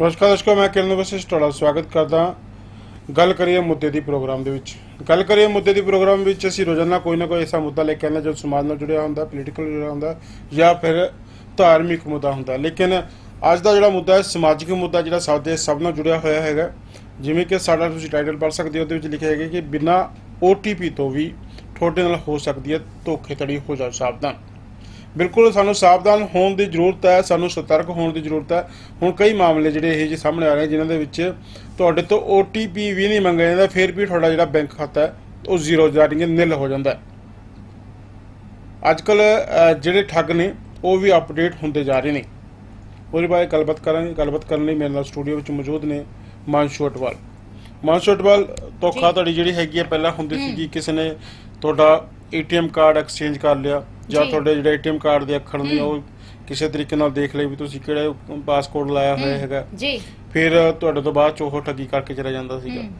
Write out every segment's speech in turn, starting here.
ਨਮਸਕਾਰ ਦਰਸ਼ਕੋ ਮੈਂ ਕਿਰਨ ਵਸਿਸ਼ ਤੁਹਾਡਾ ਸਵਾਗਤ ਕਰਦਾ ਗੱਲ ਕਰੀਏ ਮੁੱਦੇ ਦੀ ਪ੍ਰੋਗਰਾਮ ਦੇ ਵਿੱਚ। ਗੱਲ ਕਰੀਏ ਮੁੱਦੇ ਦੀ ਪ੍ਰੋਗਰਾਮ ਵਿੱਚ ਅਸੀਂ ਰੋਜ਼ਾਨਾ ਕੋਈ ਨਾ ਕੋਈ ਐਸਾ ਮੁੱਦਾ ਲੈ ਕੇ ਆਉਂਦੇ ਹਾਂ ਜੋ ਸਮਾਜ ਨਾਲ ਜੁੜਿਆ ਹੁੰਦਾ ਪੋਲੀਟੀਕਲ ਜੁੜਿਆ ਹੁੰਦਾ ਜਾਂ ਫਿਰ ਧਾਰਮਿਕ ਮੁੱਦਾ ਹੁੰਦਾ। ਲੇਕਿਨ ਅੱਜ ਦਾ ਜਿਹੜਾ ਮੁੱਦਾ ਹੈ, ਸਮਾਜਿਕ ਮੁੱਦਾ ਜਿਹੜਾ ਸਾਡੇ ਸਭ ਨਾਲ ਜੁੜਿਆ ਹੋਇਆ ਹੈਗਾ। ਜਿਵੇਂ ਕਿ ਸਾਡਾ ਤੁਸੀਂ ਟਾਈਟਲ ਪੜ੍ਹ ਸਕਦੇ ਹੋ, ਉਹਦੇ ਵਿੱਚ ਲਿਖਿਆ ਹੈਗਾ ਕਿ ਬਿਨਾਂ OTP ਤੋਂ ਵੀ ਤੁਹਾਡੇ ਨਾਲ ਹੋ ਸਕਦੀ ਹੈ ਧੋਖੇਧੜੀ ਹੋ ਜਾ ਸਾਵਧਾਨ। ਬਿਲਕੁਲ ਸਾਨੂੰ ਸਾਵਧਾਨ ਹੋਣ ਦੀ ਜ਼ਰੂਰਤ ਹੈ ਸਾਨੂੰ ਸਤਰਕ ਹੋਣ ਦੀ ਜ਼ਰੂਰਤ ਹੈ। ਹੁਣ ਕਈ ਮਾਮਲੇ ਜਿਹੜੇ ਇਹ ਜਿਹੇ ਸਾਹਮਣੇ ਆ ਰਹੇ ਜਿਨ੍ਹਾਂ ਦੇ ਵਿੱਚ ਤੁਹਾਡੇ ਤੋਂ OTP ਵੀ ਨਹੀਂ ਮੰਗਿਆ ਜਾਂਦਾ ਫਿਰ ਵੀ ਤੁਹਾਡਾ ਜਿਹੜਾ ਬੈਂਕ ਖਾਤਾ ਹੈ ਉਹ ਜ਼ੀਰੋ ਜਾਰੀ ਨਿਲ ਹੋ ਜਾਂਦਾ ਹੈ। ਅੱਜ ਕੱਲ ਜਿਹੜੇ ਠੱਗ ਨੇ ਉਹ ਵੀ ਅਪਡੇਟ ਹੁੰਦੇ ਜਾ ਰਹੇ ਨੇ। ਉਹਦੇ ਬਾਰੇ ਗੱਲਬਾਤ ਕਰਾਂਗੇ ਗੱਲਬਾਤ ਕਰਨ ਲਈ ਮੇਰੇ ਨਾਲ ਸਟੂਡੀਓ ਵਿੱਚ ਮੌਜੂਦ ਨੇ ਮਾਨਸ਼ੂ ਅਟਵਾਲ। ਮਾਨਸ਼ੂ ਅਟਵਾਲ ਧੋਖਾ ਤੁਹਾਡੀ ਜਿਹੜੀ ਹੈਗੀ ਹੈ ਪਹਿਲਾਂ ਹੁੰਦੀ ਸੀ ਕਿ ਕਿਸੇ ਨੇ ਤੁਹਾਡਾ ATM ਕਾਰਡ ਐਕਸਚੇਂਜ ਕਰ ਲਿਆ। ਜਾਂ ਜੀ। ਤੁਹਾਡੇ ਜਿਹੜੇ ATM ਕਾਰਡ ਦੇ ਅੱਖਰ ਨੇ ਉਹ ਕਿਸੇ ਤਰੀਕੇ ਨਾਲ ਦੇਖ ਲਈ ਵੀ ਤੁਸੀਂ ਕਿਹੜੇ ਪਾਸਕੋਡ ਲਾਇਆ ਹੋਇਆ ਹੈਗਾ। ਜੀ। ਫਿਰ ਤੁਹਾਡੇ ਤੋਂ ਬਾਅਦ ਚ ਉਹ ਠੱਗੀ ਕਰਕੇ ਚਲਾ ਜਾਂਦਾ ਸੀਗਾ। ਹਮ।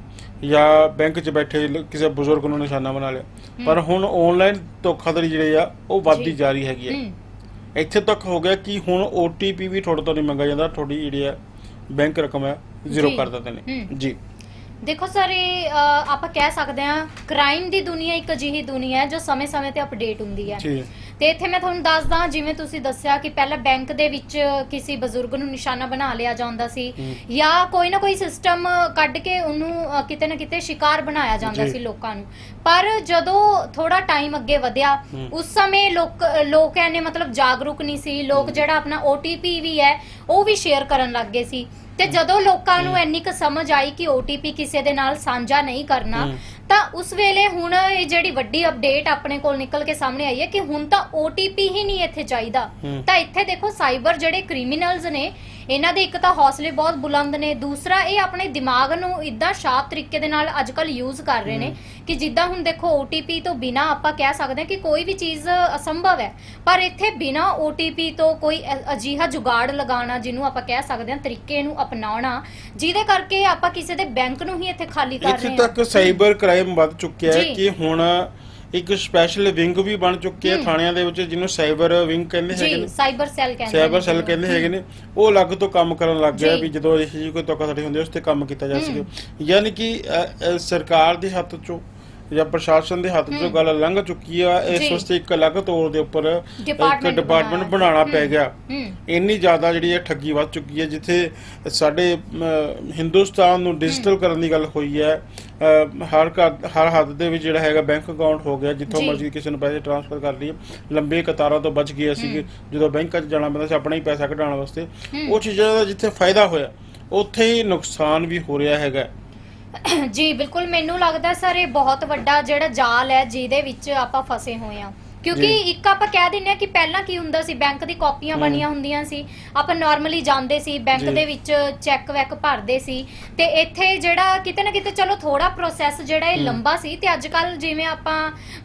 ਜਾਂ ਬੈਂਕ 'ਚ ਬੈਠੇ ਲ- ਕਿਸੇ ਬਜ਼ੁਰਗ ਨੂੰ ਨਿਸ਼ਾਨਾ ਬਣਾ ਲਿਆ। ਪਰ ਹੁਣ ਆਨਲਾਈਨ ਧੋਖਾਧੜੀ ਜਿਹੜੀ ਆ ਉਹ ਵੱਧਦੀ ਜੀ। ਜਾ ਰਹੀ ਹੈਗੀ ਹੈ। ਹਮ, ਇੱਥੇ ਤੱਕ ਹੋ ਗਿਆ ਕਿ ਹੁਣ OTP ਵੀ ਤੁਹਾਡੇ ਤੋਂ ਨਹੀਂ ਮੰਗਿਆ ਜਾਂਦਾ ਤੁਹਾਡੀ ਜਿਹੜੀ ਹੈ ਬੈਂਕ ਰਕਮ ਹੈ ਜ਼ੀਰੋ ਜੀ। ਕਰ ਦਿੰਦੇ ਨੇ। ਹਮ। ਜੀ। ਦੇਖੋ ਸਰ ਇਹ ਅ, ਆਪਾਂ ਕਹਿ ਸਕਦੇ ਹਾਂ ਕ੍ਰਾਈਮ ਦੀ ਦੁਨੀਆ ਇੱਕ ਅਜਿਹੀ ਦੁਨੀਆ ਹੈ ਜੋ ਸਮੇਂ-ਸਮੇਂ ਤੇ ਅਪਡੇਟ ਹੁੰਦੀ ਹੈ ਜੀ ਤੇ ਇੱਥੇ ਮੈਂ ਤੁਹਾਨੂੰ ਦੱਸਦਾ ਜਿਵੇਂ ਤੁਸੀਂ ਦੱਸਿਆ ਕਿ ਪਹਿਲਾਂ ਬੈਂਕ ਦੇ ਵਿੱਚ ਕਿਸੇ ਬਜ਼ੁਰਗ ਨੂੰ ਨਿਸ਼ਾਨਾ ਬਣਾ ਲਿਆ ਜਾਂਦਾ ਸੀ ਹਮ। ਜਾਂ ਕੋਈ ਨਾ ਕੋਈ ਸਿਸਟਮ ਕੱਢ ਕੇ ਉਹਨੂੰ ਅ, ਕਿਤੇ ਨਾ ਕਿਤੇ ਸ਼ਿਕਾਰ ਬਣਾਇਆ ਜਾਂਦਾ ਜੀ। ਸੀ ਲੋਕਾਂ ਨੂੰ ਪਰ ਜਦੋਂ ਥੋੜਾ ਟਾਈਮ ਅੱਗੇ ਵਧਿਆ ਹਮ। ਉਸ ਸਮੇਂ ਲੋਕ ਲੋਕ ਐਨੇ ਮਤਲਬ ਜਾਗਰੂਕ ਨਹੀਂ ਸੀ ਲੋਕ ਜਿਹੜਾ ਆਪਣਾ OTP ਵੀ ਹੈ ਉਹ ਵੀ ਸ਼ੇਅਰ ਕਰਨ ਲੱਗ ਗਏ ਸੀ ਤੇ ਜਦੋਂ ਲੋਕਾਂ ਨੂੰ ਇੰਨੀ ਕੁ ਸਮਝ ਆਈ ਕਿ OTP ਕਿਸੇ ਦੇ ਨਾਲ ਸਾਂਝਾ ਨਹੀਂ ਕਰਨਾ। ਤਾਂ ਉਸ ਵੇਲੇ ਹੁਣ ਇਹ ਜਿਹੜੀ ਵੱਡੀ ਅਪਡੇਟ ਆਪਣੇ ਕੋਲ ਨਿਕਲ ਕੇ ਸਾਹਮਣੇ ਆਈ ਹੈ ਕਿ ਹੁਣ ਤਾਂ OTP ਹੀ ਨਹੀਂ ਇੱਥੇ ਚਾਹੀਦਾ। ਤਾਂ ਇੱਥੇ ਦੇਖੋ ਸਾਈਬਰ ਜਿਹੜੇ ਕ੍ਰਿਮੀਨਲਸ ਨੇ ਇਹਨਾਂ ਦੇ ਇੱਕ ਤਾਂ ਹੌਸਲੇ ਬਹੁਤ ਬੁਲੰਦ ਨੇ ਦੂਸਰਾ ਇਹ ਆਪਣੇ ਦਿਮਾਗ ਨੂੰ ਇਦਾਂ ਸ਼ਾਰਪ ਤਰੀਕੇ ਦੇ ਨਾਲ ਅੱਜਕੱਲ ਯੂਜ਼ ਕਰ ਰਹੇ ਨੇ ਕਿ ਜਿੱਦਾਂ ਹੁਣ ਦੇਖੋ OTP ਤੋਂ ਬਿਨਾ ਆਪਾਂ ਕਹਿ ਸਕਦੇ ਹਾਂ ਕਿ ਕੋਈ ਵੀ ਚੀਜ਼ ਅਸੰਭਵ ਹੈ। ਪਰ ਇੱਥੇ ਬਿਨਾ OTP ਤੋਂ ਕੋਈ ਅਜਿਹਾ ਜੁਗਾੜ ਲਗਾਉਣਾ ਜਿਹਨੂੰ ਆਪਾਂ ਕਹਿ ਸਕਦੇ ਹਾਂ ਤਰੀਕੇ ਨੂੰ ਅਪਣਾਉਣਾ ਜਿਹਦੇ ਕਰਕੇ ਆਪਾਂ ਕਿਸੇ ਦੇ ਬੈਂਕ ਨੂੰ ਹੀ ਇੱਥੇ ਖਾਲੀ ਕਰ ਇੱਥੇ ਰਹੇ ਹਾਂ। ਤੱਕ ਸਾਈਬਰ ਕ੍ਰਾਈਮ ਵੱਧ ਚੁੱਕਿਆ ਹੈ। ਕਿ ਹੁਣ ਇੱਕ ਸਪੈਸ਼ਲ ਵਿੰਗ ਵੀ ਬਣ ਚੁੱਕੇ ਆ। ਥਾਣਿਆਂ ਦੇ ਵਿੱਚ ਜਿਹਨੂੰ ਸਾਈਬਰ ਵਿੰਗ ਕਹਿੰਦੇ ਹੈਗੇ ਜੀ ਨੇ ਸਾਈਬਰ ਸੈੱਲ ਕਹਿੰਦੇ ਸਾਈਬਰ ਸੈੱਲ। ਕਹਿੰਦੇ ਹੈਗੇ ਨੇ ਉਹ ਅਲੱਗ ਤੋਂ ਕੰਮ ਕਰਨ ਲੱਗ ਗਿਆ ਜੀ। ਵੀ ਜਦੋਂ ਇਹ ਜੀ ਕੋਈ ਧੋਖਾਧੜੀ ਹੁੰਦੀ ਹੈ ਉਸ ਤੇ ਕੰਮ ਕੀਤਾ ਜਾ। ਸਕੇ ਯਾਨੀ ਕਿ ਅ, ਅ, ਸਰਕਾਰ ਦੇ ਹੱਥ ਚੋਂ ਜਾਂ ਪ੍ਰਸ਼ਾਸਨ ਦੇ ਹੱਥ ਚੋਂ ਹਮ। ਗੱਲ ਲੰਘ ਚੁੱਕੀ ਆ ਇਸ। ਵਾਸਤੇ ਇੱਕ ਅਲੱਗ ਤੌਰ ਦੇ ਉੱਪਰ ਇੱਕ ਡਿਪਾਰਟਮੈਂਟ ਬਣਾਉਣਾ। ਪੈ। ਗਿਆ ਇੰਨੀ ਜ਼ਿਆਦਾ ਜਿਹੜੀ ਹੈ ਠੱਗੀ ਵੱਧ ਚੁੱਕੀ ਹੈ ਜਿੱਥੇ ਸਾਡੇ ਹਿੰਦੁਸਤਾਨ ਨੂੰ ਡਿਜੀਟਲ ਕਰਨ ਦੀ ਗੱਲ ਹੋਈ ਹੈ ਹਰ ਹਰ ਹੱਦ ਦੇ ਵਿੱਚ ਜਿਹੜਾ ਹੈਗਾ ਬੈਂਕ ਅਕਾਊਂਟ ਹੋ ਗਿਆ ਜਿੱਥੋਂ। ਮਰਜ਼ੀ ਕਿਸੇ ਨੂੰ ਪੈਸੇ ਟ੍ਰਾਂਸਫਰ ਕਰ ਲਈਏ ਲੰਬੇ ਕਤਾਰਾਂ ਤੋਂ ਬਚ ਗਏ ਸੀਗੇ ਜਦੋਂ ਬੈਂਕਾਂ 'ਚ ਜਾਣਾ ਪੈਂਦਾ ਸੀ ਆਪਣਾ ਹੀ ਪੈਸਾ ਕਢਾਉਣ ਵਾਸਤੇ। ਉਹ ਚੀਜ਼ਾਂ ਦਾ ਜਿੱਥੇ ਫਾਇਦਾ ਹੋਇਆ ਉੱਥੇ ਹੀ ਨੁਕਸਾਨ ਵੀ ਹੋ ਰਿਹਾ ਹੈਗਾ ਜੀ ਬਿਲਕੁਲ ਮੈਨੂੰ ਲੱਗਦਾ ਸਰ ਇਹ ਬਹੁਤ ਵੱਡਾ ਜਿਹੜਾ ਜਾਲ ਹੈ ਜਿਹਦੇ ਵਿੱਚ ਆਪਾਂ ਫਸੇ ਹੋਏ ਆ ਕਿਉਂਕਿ ਜੀ। ਇੱਕ ਆਪਾਂ ਕਹਿ ਦਿੰਨੇ ਆ ਕਿ ਪਹਿਲਾਂ ਕੀ ਹੁੰਦਾ ਸੀ ਬੈਂਕ ਦੀ ਕਾਪੀਆਂ ਹਮ। ਬਣੀਆਂ ਹੁੰਦੀਆਂ ਸੀ ਆਪਾਂ ਨਾਰਮਲੀ ਜਾਂਦੇ ਸੀ ਬੈਂਕ ਜੀ। ਦੇ ਵਿੱਚ ਚੈੱਕ ਵੈਕ ਭਰਦੇ ਸੀ ਤੇ ਇੱਥੇ ਜਿਹੜਾ ਕਿਤੇ ਨਾ ਕਿਤੇ ਚਲੋ ਥੋੜਾ ਪ੍ਰੋਸੈਸ ਜਿਹੜਾ ਇਹ ਹਮ। ਲੰਬਾ ਸੀ ਤੇ ਅੱਜ ਕੱਲ ਜਿਵੇਂ ਆਪਾਂ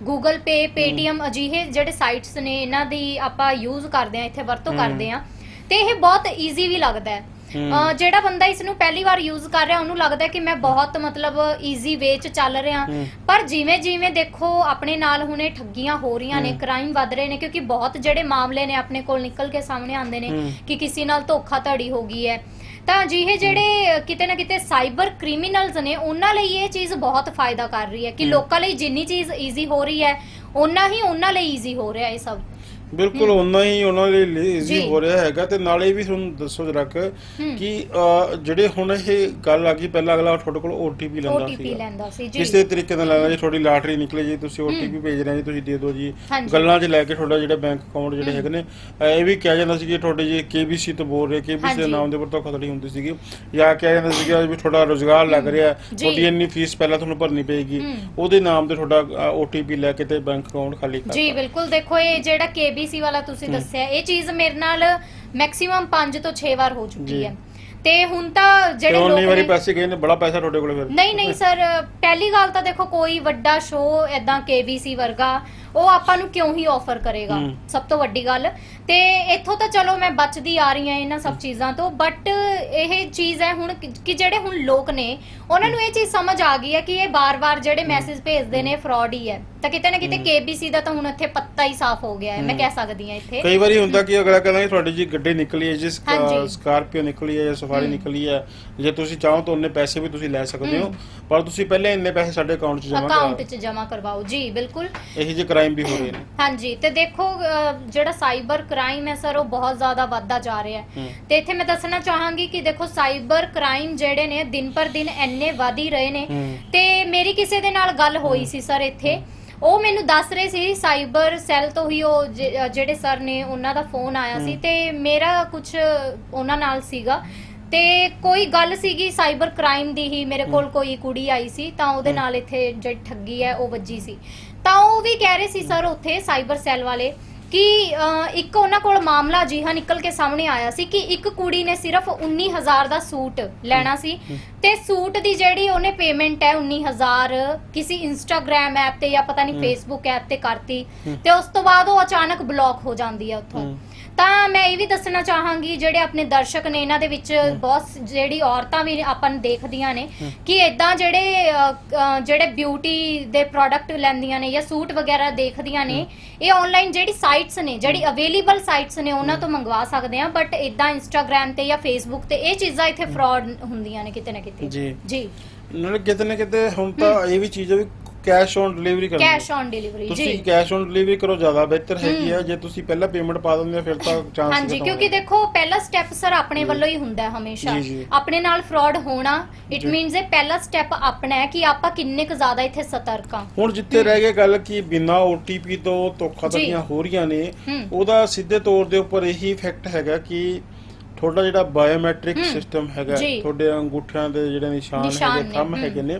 Google Pay Paytm ਅਜਿਹੇ ਜਿਹੜੇ ਸਾਈਟਸ ਨੇ ਇਹਨਾਂ ਦੀ ਆਪਾਂ ਯੂਜ਼ ਕਰਦੇ ਆ ਇੱਥੇ ਵਰਤੋਂ ਹਮ। ਕਰਦੇ ਆ ਤੇ ਇਹ ਬਹੁਤ ਈਜ਼ੀ ਵੀ ਲੱਗਦਾ ਹੈ ਜਿਹੜਾ ਬੰਦਾ ਇਸ ਨੂੰ ਪਹਿਲੀ ਵਾਰ ਯੂਜ਼ ਕਰ ਰਿਹਾ ਉਹਨੂੰ ਲੱਗਦਾ ਕਿ ਮੈਂ ਬਹੁਤ ਮਤਲਬ ਈਜ਼ੀ ਵੇ ਚ ਚੱਲ ਰਿਹਾ। ਪਰ ਜਿਵੇਂ ਜਿਵੇਂ ਦੇਖੋ ਆਪਣੇ ਨਾਲ ਹੁਣੇ ਠੱਗੀਆਂ ਹੋ ਰਹੀਆਂ ਨੇ। ਕ੍ਰਾਈਮ ਵੱਧ ਰਹੇ ਨੇ ਕਿਉਂਕਿ ਬਹੁਤ ਜਿਹੜੇ ਮਾਮਲੇ ਨੇ ਆਪਣੇ ਕੋਲ ਨਿਕਲ ਕੇ ਸਾਹਮਣੇ ਆਉਂਦੇ ਨੇ ਹਮ। ਕਿ ਕਿਸੇ ਨਾਲ ਧੋਖਾਧੜੀ ਹੋ ਗਈ ਹੈ ਤਾਂ ਜਿਹੇ ਜਿਹੜੇ ਕਿਤੇ ਨਾ ਕਿਤੇ ਸਾਈਬਰ ਕ੍ਰਿਮੀਨਲਸ ਨੇ ਉਹਨਾਂ ਲਈ ਇਹ ਚੀਜ਼ ਬਹੁਤ ਫਾਇਦਾ ਕਰ ਰਹੀ ਹੈ ਕਿ। ਲੋਕਾਂ ਲਈ ਜਿੰਨੀ ਚੀਜ਼ ਈਜ਼ੀ ਹੋ ਰਹੀ ਹੈ ਉਹਨਾਂ ਹੀ ਉਹਨਾਂ ਲਈ ਈਜ਼ੀ ਹੋ ਰਿਹਾ ਇਹ ਸਭ ਬਿਲਕੁਲ ਉਹਨਾਂ ਹੀ ਉਹਨਾਂ ਲਈ ਈਜ਼ੀ। ਹੋ ਰਿਹਾ ਹੈਗਾ ਤੇ ਨਾਲੇ ਵੀ ਤੁਹਾਨੂੰ ਦੱਸੋ ਜਰਾ ਕਿ। ਕਿ ਜਿਹੜੇ ਹੁਣ ਇਹ ਗੱਲ ਆ ਗਈ ਪਹਿਲਾਂ ਅਗਲਾ ਤੁਹਾਡੇ ਕੋਲ OTP ਲੈਂਦਾ ਸੀ ਜੀ ਕਿਸੇ ਤਰੀਕੇ ਨਾਲ ਲੈਣਾ ਜੀ ਤੁਹਾਡੀ ਲਾਟਰੀ ਨਿਕਲੇ ਜੀ ਤੁਸੀਂ। OTP ਭੇਜ ਰਹੇ ਜੀ ਤੁਸੀਂ ਦੇ ਦਿਓ ਜੀ ਹਾਂਜੀ। ਗੱਲਾਂ 'ਚ ਲੈ ਕੇ ਤੁਹਾਡਾ ਜਿਹੜਾ ਬੈਂਕ ਅਕਾਊਂਟ ਜਿਹੜੇ। ਹੈਗੇ ਨੇ ਇਹ ਵੀ ਕਿਹਾ ਜਾਂਦਾ ਸੀ ਕਿ ਤੁਹਾਡੇ ਜੀ KBC ਤੋਂ ਬੋਲ ਰਹੇ KBC ਦੇ ਹਾਂਜੀ। ਨਾਮ ਦੇ ਉੱਪਰ ਧੋਖਾਧੜੀ ਹੁੰਦੀ ਸੀਗੀ ਜਾਂ ਕਿਹਾ ਜਾਂਦਾ ਸੀਗਾ ਵੀ ਤੁਹਾਡਾ ਰੋਜ਼ਗਾਰ ਲੱਗ। ਰਿਹਾ ਜੀ। ਤੁਹਾਡੀ ਇੰਨੀ ਫੀਸ ਪਹਿਲਾਂ ਤੁਹਾਨੂੰ ਭਰਨੀ ਪਏਗੀ। ਉਹਦੇ ਨਾਮ ਤੇ ਤੁਹਾਡਾ OTP ਲੈ ਕੇ ਤੇ ਬੈਂਕ ਅਕਾਊਂਟ ਖਾਲੀ ਕਰ ਜੀ ਬਿਲਕੁਲ ਦੇਖੋ ਇਹ ਜਿਹੜਾ KBC ਵਾਲਾ ਤੁਸੀਂ। ਦੱਸਿਆ ਇਹ ਚੀਜ਼ ਮੇਰੇ ਨਾਲ ਮੈਕਸਿਮਮ 5 ਤੋਂ 6 ਵਾਰ ਹੋ ਚੁੱਕੀ ਜੀ। ਹੈ ਤੇ ਹੁਣ ਤਾਂ ਜਿਹੜੇ ਲੋਕ ਵਾਰੀ ਨੇ- ਪੈਸੇ ਗਏ ਨੇ ਬੜਾ ਪੈਸਾ ਤੁਹਾਡੇ ਕੋਲ ਫਿਰ ਨਹੀਂ ਨਹੀਂ ਸਰ ਪਹਿਲੀ ਗੱਲ ਤਾਂ ਦੇਖੋ ਕੋਈ ਵੱਡਾ ਸ਼ੋਅ ਐਦਾਂ KBC ਵਰਗਾ ਉਹ ਆਪਾਂ ਨੂੰ ਕਿਉਂ ਹੀ ਆਫਰ ਕਰੇਗਾ। ਸਭ ਤੋਂ ਵੱਡੀ ਗੱਲ। ਤੇ ਇੱਥੋਂ ਤਾਂ ਚਲੋ ਮੈਂ ਬਚਦੀ ਆ ਰਹੀ ਹਾਂ ਇਹਨਾਂ ਸਭ ਚੀਜ਼ਾਂ ਤੋਂ ਬਟ ਇਹ ਚੀਜ਼ ਹੈ ਹੁਣ ਕਿ ਜਿਹੜੇ ਹੁਣ ਲੋਕ ਨੇ ਉਹਨਾਂ ਨੂੰ ਇਹ ਚੀਜ਼ ਸਮਝ ਆ ਗਈ ਹੈ ਕਿ ਇਹ ਬਾਰ-ਬਾਰ ਜਿਹੜੇ ਮੈਸੇਜ ਭੇਜਦੇ ਨੇ ਫਰਾਡ ਹੀ ਹੈ। ਤਾਂ ਕਿਤੇ ਨਾ ਕਿਤੇ KBC ਦਾ ਤਾਂ ਹੁਣ ਇੱਥੇ ਪੱਤਾ ਹੀ ਸਾਫ਼ ਹੋ ਗਿਆ ਹੈ। ਮੈਂ ਕਹਿ ਸਕਦੀ ਹਾਂ ਇੱਥੇ। ਕਈ ਵਾਰੀ ਹੁੰਦਾ ਕਿ ਅਗਲਾ ਕਹਿੰਦਾ ਤੁਹਾਡੀ ਜੀ ਗੱਡੀ ਨਿਕਲੀ ਹੈ ਜਿਸ। ਸਕਾਰਪੀਓ ਨਿਕਲੀ ਹੈ ਜਾਂ ਸਫਾਰੀ ਨਿਕਲੀ ਹੈ। ਜੇ ਤੁਸੀਂ ਚਾਹੋ ਤਾਂ ਉਹਨੇ ਪੈਸੇ ਵੀ ਤੁਸੀਂ ਲੈ ਸਕਦੇ ਹੋ ਪਰ ਤੁਸੀਂ ਪਹਿਲੇ ਇੰਨੇ ਪੈਸੇ ਸਾਡੇ ਅਕਾਊਂਟ 'ਚ ਜਮ੍ਹਾਂ ਅਕਾਊਂਟ ਕਰਾ 'ਚ ਜਮ੍ਹਾਂ ਕਰਵਾਓ। ਜੀ ਬਿਲਕੁਲ। ਇਹੀ ਜਿਹੇ ਕ੍ਰਾਈਮ ਵੀ ਹੋ ਰਹੇ ਨੇ। ਹਾਂਜੀ ਤੇ ਦੇਖੋ ਅਹ, ਜਿਹੜਾ ਸਾਈਬਰ ਕ੍ਰਾਈਮ ਹੈ ਸਰ ਉਹ ਬਹੁਤ ਜ਼ਿਆਦਾ ਵੱਧਦਾ ਜਾ ਰਿਹਾ ਹੈ। ਹੂੰ। ਤੇ ਇੱਥੇ ਮੈਂ ਦੱਸਣਾ ਚਾਹਾਂਗੀ ਕਿ ਦੇਖੋ ਸਾਈਬਰ ਕ੍ਰਾਈਮ ਜਿਹੜੇ ਨੇ ਦਿਨ ਪਰ ਦਿਨ ਇੰਨੇ ਵਧ ਹੀ ਰਹੇ ਨੇ। ਹੂੰ। ਤੇ ਮੇਰੀ ਕਿਸੇ ਦੇ ਨਾਲ ਗੱਲ ਹੋਈ ਸੀ ਸਰ ਇੱਥੇ। ਉਹ ਮੈਨੂੰ ਦੱਸ ਰਹੇ ਸੀ ਸਾਈਬਰ ਸੈੱਲ ਤੋਂ ਹੀ ਉਹ ਜਿ- ਅਹ, ਜਿਹੜੇ ਸਰ ਨੇ ਉਹਨਾਂ ਦਾ ਫੋਨ ਆਇਆ ਸੀ। ਤੇ ਮੇਰਾ ਕੁਝ ਉਹਨਾਂ ਨਾਲ ਸੀਗਾ। ਤੇ ਕੋਈ ਗੱਲ ਸੀਗੀ ਸਾਈਬਰ ਕ੍ਰਾਈਮ ਦੀ ਹੀ ਮੇਰੇ ਕੋਲ ਕੋਈ ਕੁੜੀ ਆਈ ਸੀ ਤਾਂ ਉਹਦੇ ਨਾਲ ਇੱਥੇ ਜਿਹੜੀ ਠੱਗੀ ਹੈ ਉਹ ਵੱਜੀ ਸੀ। ਤਾਂ ਉਹ ਵੀ ਕਹਿ ਰਹੇ ਸੀ ਸਰ ਉੱਥੇ ਸਾਈਬਰ ਸੈੱਲ ਵਾਲੇ ਕਿ ਇੱਕ ਉਹਨਾਂ ਕੋਲ ਮਾਮਲਾ ਅਜਿਹਾ ਨਿਕਲ ਕੇ ਸਾਹਮਣੇ ਆਇਆ ਸੀ ਕਿ ਇੱਕ ਕੁੜੀ ਨੇ ਸਿਰਫ 19000 ਦਾ ਸੂਟ ਲੈਣਾ ਸੀ ਤੇ ਸੂਟ ਦੀ ਜਿਹੜੀ ਉਹਨੇ ਪੇਮੈਂਟ ਹੈ 19000 ਕਿਸੇ ਇੰਸਟਾਗ੍ਰam ਐਪ ਤੇ ਜਾਂ ਪਤਾ ਨਹੀਂ ਫੇਸਬੁੱਕ ਐਪ ਤੇ ਕਰਤੀ ਤੇ ਉਸ ਤੋਂ ਬਾਅਦ ਉਹ ਅਚਾਨਕ ਬਲੌਕ ਹੋ ਜਾਂਦੀ ਹੈ ਉੱਥੋਂ। ਹੂੰ। ਤਾਂ ਮੈਂ ਇਹ ਵੀ ਦੱਸਣਾ ਚਾਹਾਂਗੀ ਜਿਹੜੇ ਆਪਣੇ ਦਰਸ਼ਕ ਨੇ ਇਹਨਾਂ ਦੇ ਵਿੱਚ ਬਹੁਤ ਜਿਹੜੀ ਔਰਤਾਂ ਵੀ ਆਪਾਂ ਨੂੰ ਦੇਖਦੀਆਂ ਨੇ ਕਿ ਇਦਾਂ ਜਿਹੜੇ ਅ, ਜਿਹੜੇ ਬਿਊਟੀ ਦੇ ਪ੍ਰੋਡਕਟ ਲੈਂਦੀਆਂ ਨੇ ਜਾਂ ਸੂਟ ਵਗੈਰਾ ਦੇਖਦੀਆਂ ਨੇ ਇਹ ਆਨਲਾਈਨ ਜਿਹੜੀ ਸਾਈਟਸ ਨੇ ਜਿਹੜੀ ਅਵੇਲੇਬਲ ਸਾਈਟਸ ਨੇ ਉਹਨਾਂ ਤੋਂ ਮੰਗਵਾ ਸਕਦੇ ਆ ਬਟ ਇਦਾਂ ਇੰਸਟਾਗ੍ਰam ਤੇ ਜਾਂ ਫੇਸਬੁੱਕ ਤੇ ਇਹ ਚੀਜ਼ਾਂ ਇੱਥੇ ਫਰਾਡ ਹੁੰਦੀਆਂ ਨੇ ਕਿਤੇ ਨਾ ਕਿਤੇ। ਜੀ। ਜੀ। ਨਾਲੇ ਕਿਤੇ ਨਾ ਕਿਤੇ ਹੁਣ ਤਾਂ ਇਹ ਵੀ ਚੀਜ਼ ਵੀ ਕੈਸ਼ ਔਨ ਡਿਲੀਵਰੀ ਕਰਨੀ ਕੈਸ਼ ਔਨ ਡਿਲੀਵਰੀ ਤੁਸੀਂ ਜੀ ਕੈਸ਼ ਔਨ ਡਿਲੀਵਰੀ ਕਰੋ ਜ਼ਿਆਦਾ ਬਿਹਤਰ ਹੈਗੀ ਹੈ ਜੇ ਤੁਸੀਂ ਪਹਿਲਾਂ ਪੇਮੈਂਟ ਪਾ ਦਿੰਦੇ ਹੋ ਫਿਰ ਤਾਂ ਚਾਂਸ ਹਾਂਜੀ ਕਿਉਂਕਿ ਦੇਖੋ ਪਹਿਲਾ ਸਟੈਪ ਸਰ ਆਪਣੇ ਵੱਲੋਂ ਹੀ ਹੁੰਦਾ ਹੈ ਹਮੇਸ਼ਾ ਜੀ, ਜੀ। ਆਪਣੇ ਨਾਲ ਫਰਾਡ ਹੋਣਾ ਇਟ ਮੀਨਸ ਇਹ ਪਹਿਲਾ ਸਟੈਪ ਆਪਣਾ ਹੈ ਕਿ ਆਪਾਂ ਕਿੰਨੇ ਕੁ ਜ਼ਿਆਦਾ ਇੱਥੇ ਸਤਰਕ ਹਾਂ ਹੁਣ ਜਿੱਥੇ ਰਹਿ ਗਿਆ ਗੱਲ ਕਿ ਬਿਨਾ OTP ਤੋਂ ਧੋਖਾਧੜੀਆਂ ਜੀ। ਹੋ ਰਹੀਆਂ ਨੇ ਹੂੰ। ਉਹਦਾ ਸਿੱਧੇ ਤੌਰ ਦੇ ਉੱਪਰ ਇਹੀ ਇਫੈਕਟ ਹੈਗਾ ਕਿ ਤੁਹਾਡਾ ਜਿਹੜਾ ਬਾਇਓਮੈਟ੍ਰਿਕ ਹੂੰ। ਸਿਸਟਮ ਹੈਗਾ ਜੀ। ਤੁਹਾਡੇ ਅੰਗੂਠਿਆਂ ਦੇ ਜਿਹੜੇ ਨਿਸ਼ਾਨ ਨਿਸ਼ਾਨ ਹੈਗੇ ਨੇ, ਥੰਮ। ਹੈਗੇ ਨੇ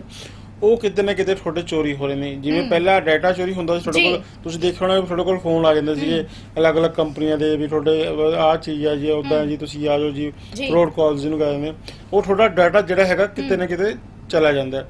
ਉਹ ਕਿਤੇ ਨਾ ਕਿਤੇ ਤੁਹਾਡੇ ਚੋਰੀ ਹੋ ਰਹੇ ਨੇ ਜਿਵੇਂ। ਪਹਿਲਾਂ ਡਾਟਾ ਚੋਰੀ ਹੁੰਦਾ ਸੀ ਤੁਹਾਡੇ। ਕੋਲ ਤੁਸੀਂ ਦੇਖਿਆ ਹੋਣਾ ਤੁਹਾਡੇ ਕੋਲ ਫੋਨ ਆ ਜਾਂਦੇ ਸੀਗੇ ਅਲੱਗ-ਅਲੱਗ ਕੰਪਨੀਆਂ ਦੇ ਵੀ ਤੁਹਾਡੇ ਆਹ ਚੀਜ਼ ਆ ਜੀ ਉਦਾਂ ਜੀ ਤੁਸੀਂ ਆ ਜਾਓ ਜੀ। ਫਰੋਡ ਕਾਲਸ ਜਿਹਨੂੰ ਕਹਿੰਦੇ ਨੇ ਉਹ ਤੁਹਾਡਾ ਡਾਟਾ ਜਿਹੜਾ ਹੈਗਾ ਕਿਤੇ ਨਾ ਕਿਤੇ ਚਲਾ ਜਾਂਦਾ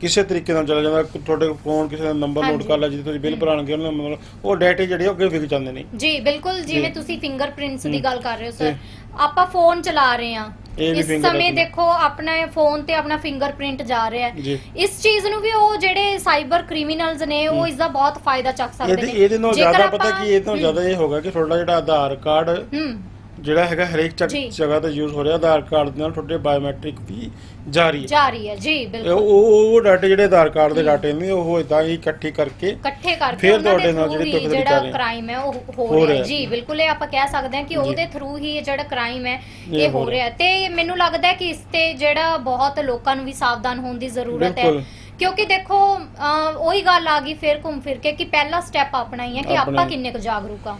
ਕਿਸੇ ਤਰੀਕੇ ਨਾਲ ਚਲਾ ਜਾਂਦਾ ਤੁਹਾਡੇ ਫੋਨ ਕਿਸੇ ਦਾ ਨੰਬਰ ਨੋਟ। ਕਰ ਲਿਆ ਜਿਹਦੇ ਤੁਸੀਂ ਬਿੱਲ ਭਰਾਣਗੇ ਉਹਨਾਂ ਦਾ ਮਤਲਬ ਉਹ ਡਾਟਾ ਜਿਹੜੇ ਆ, ਅੱਗੇ ਵਿਕ ਜਾਂਦੇ ਨੇ ਜੀ ਬਿਲਕੁਲ ਜਿਵੇਂ। ਤੁਸੀਂ ਫਿੰਗਰਪ੍ਰਿੰਟਸ ਦੀ। ਗੱਲ ਕਰ ਰਹੇ ਹੋ ਸਰ। ਆਪਾਂ ਫੋਨ ਚਲਾ ਰਹੇ ਹਾਂ ਇਹ ਵੀ ਇਸ finger ਸਮੇਂ। ਦੇਖੋ ਆਪਣਾ ਫੋਨ ਤੇ ਆਪਣਾ ਫਿੰਗਰਪ੍ਰਿੰਟ ਜਾ ਰਿਹਾ ਹੈ। ਜੀ। ਇਸ ਚੀਜ਼ ਨੂੰ ਵੀ ਉਹ ਜਿਹੜੇ ਸਾਈਬਰ ਕ੍ਰਿਮੀਨਲਸ ਨੇ ਉਹ ਇਸ ਦਾ ਬਹੁਤ ਫਾਇਦਾ ਚੱਕ ਸਕਦੇ ਇਹਦੇ ਨੇ। ਇਹਦੇ ਨਾਲ ਜੇਕਰ ਜ਼ਿਆਦਾ ਪਤਾ ਆਪਾਂ- ਕੀ ਇਹਦੇ ਨਾਲ ਜ਼ਿਆਦਾ ਇਹ ਹੋਗਾ ਕਿ ਤੁਹਾਡਾ ਜਿਹੜਾ ਆਧਾਰ ਕਾਰਡ ਹੂੰ। ਜਿਹੜਾ ਹੈਗਾ ਹਰੇਕ ਜੀ। ਜਗ੍ਹਾ ਤੇ ਯੂਜ਼ ਹੋ ਰਿਹਾ ਆਧਾਰ ਕਾਰਡ ਦੇ ਨਾਲ ਤੁਹਾਡੇ ਬਾਇਓਮੈਟ੍ਰਿਕ ਵੀ ਜਾਰੀ ਹੈ ਜਾ ਰਹੀ ਹੈ ਜੀ ਇਹ ਬਿਲਕੁਲ ਉਹ ਉਹ ਡਾਟੇ ਜਿਹੜੇ ਆਧਾਰ ਕਾਰਡ ਦੇ ਡਾਟੇ ਨੇ ਉਹ ਇਦਾਂ ਹੀ ਇਕੱਠੇ ਕਰਕੇ ਇਕੱਠੇ ਕਰਕੇ ਫਿਰ ਉਹਨਾਂ ਦੇ ਤੁਹਾਡੇ ਨਾਲ through ਜਿਹੜੀ ਹੀ ਧੋਖਾਧੜੀ ਕਰ ਜਿਹੜਾ ਰਹੇ ਆ। ਕ੍ਰਾਈਮ ਹੈ ਉਹ ਹੋ ਹੋ ਰਿਹਾ ਰਿਹਾ ਹੈ ਜੀ ਬਿਲਕੁਲ ਇਹ ਆਪਾਂ ਕਹਿ ਸਕਦੇ ਹਾਂ ਕਿ ਜੀ। ਉਹਦੇ ਥਰੂ ਹੀ ਇਹ ਜਿਹੜਾ ਕ੍ਰਾਈਮ ਹੈ ਇਹ ਹੋ ਰਿਹਾ ਹੈ ਤੇ ਮੈਨੂੰ ਲੱਗਦਾ ਹੈ ਕਿ ਇਸ ਤੇ ਜਿਹੜਾ ਬਹੁਤ ਲੋਕਾਂ ਨੂੰ ਵੀ ਸਾਵਧਾਨ ਹੋਣ ਦੀ ਜ਼ਰੂਰਤ ਹੈ ਬਿਲਕੁਲ। ਕਿਉਂਕਿ ਦੇਖੋ ਅਹ, ਉਹੀ ਗੱਲ ਆ ਗਈ ਫਿਰ ਘੁੰਮ ਫਿਰ ਕੇ ਕਿ ਪਹਿਲਾ ਸਟੈਪ ਆਪਣਾ ਹੀ ਹੈ ਕਿ ਆਪਣਾ ਆਪਾਂ ਹੀ। ਕਿੰਨੇ ਕੁ ਜਾਗਰੂਕ ਆ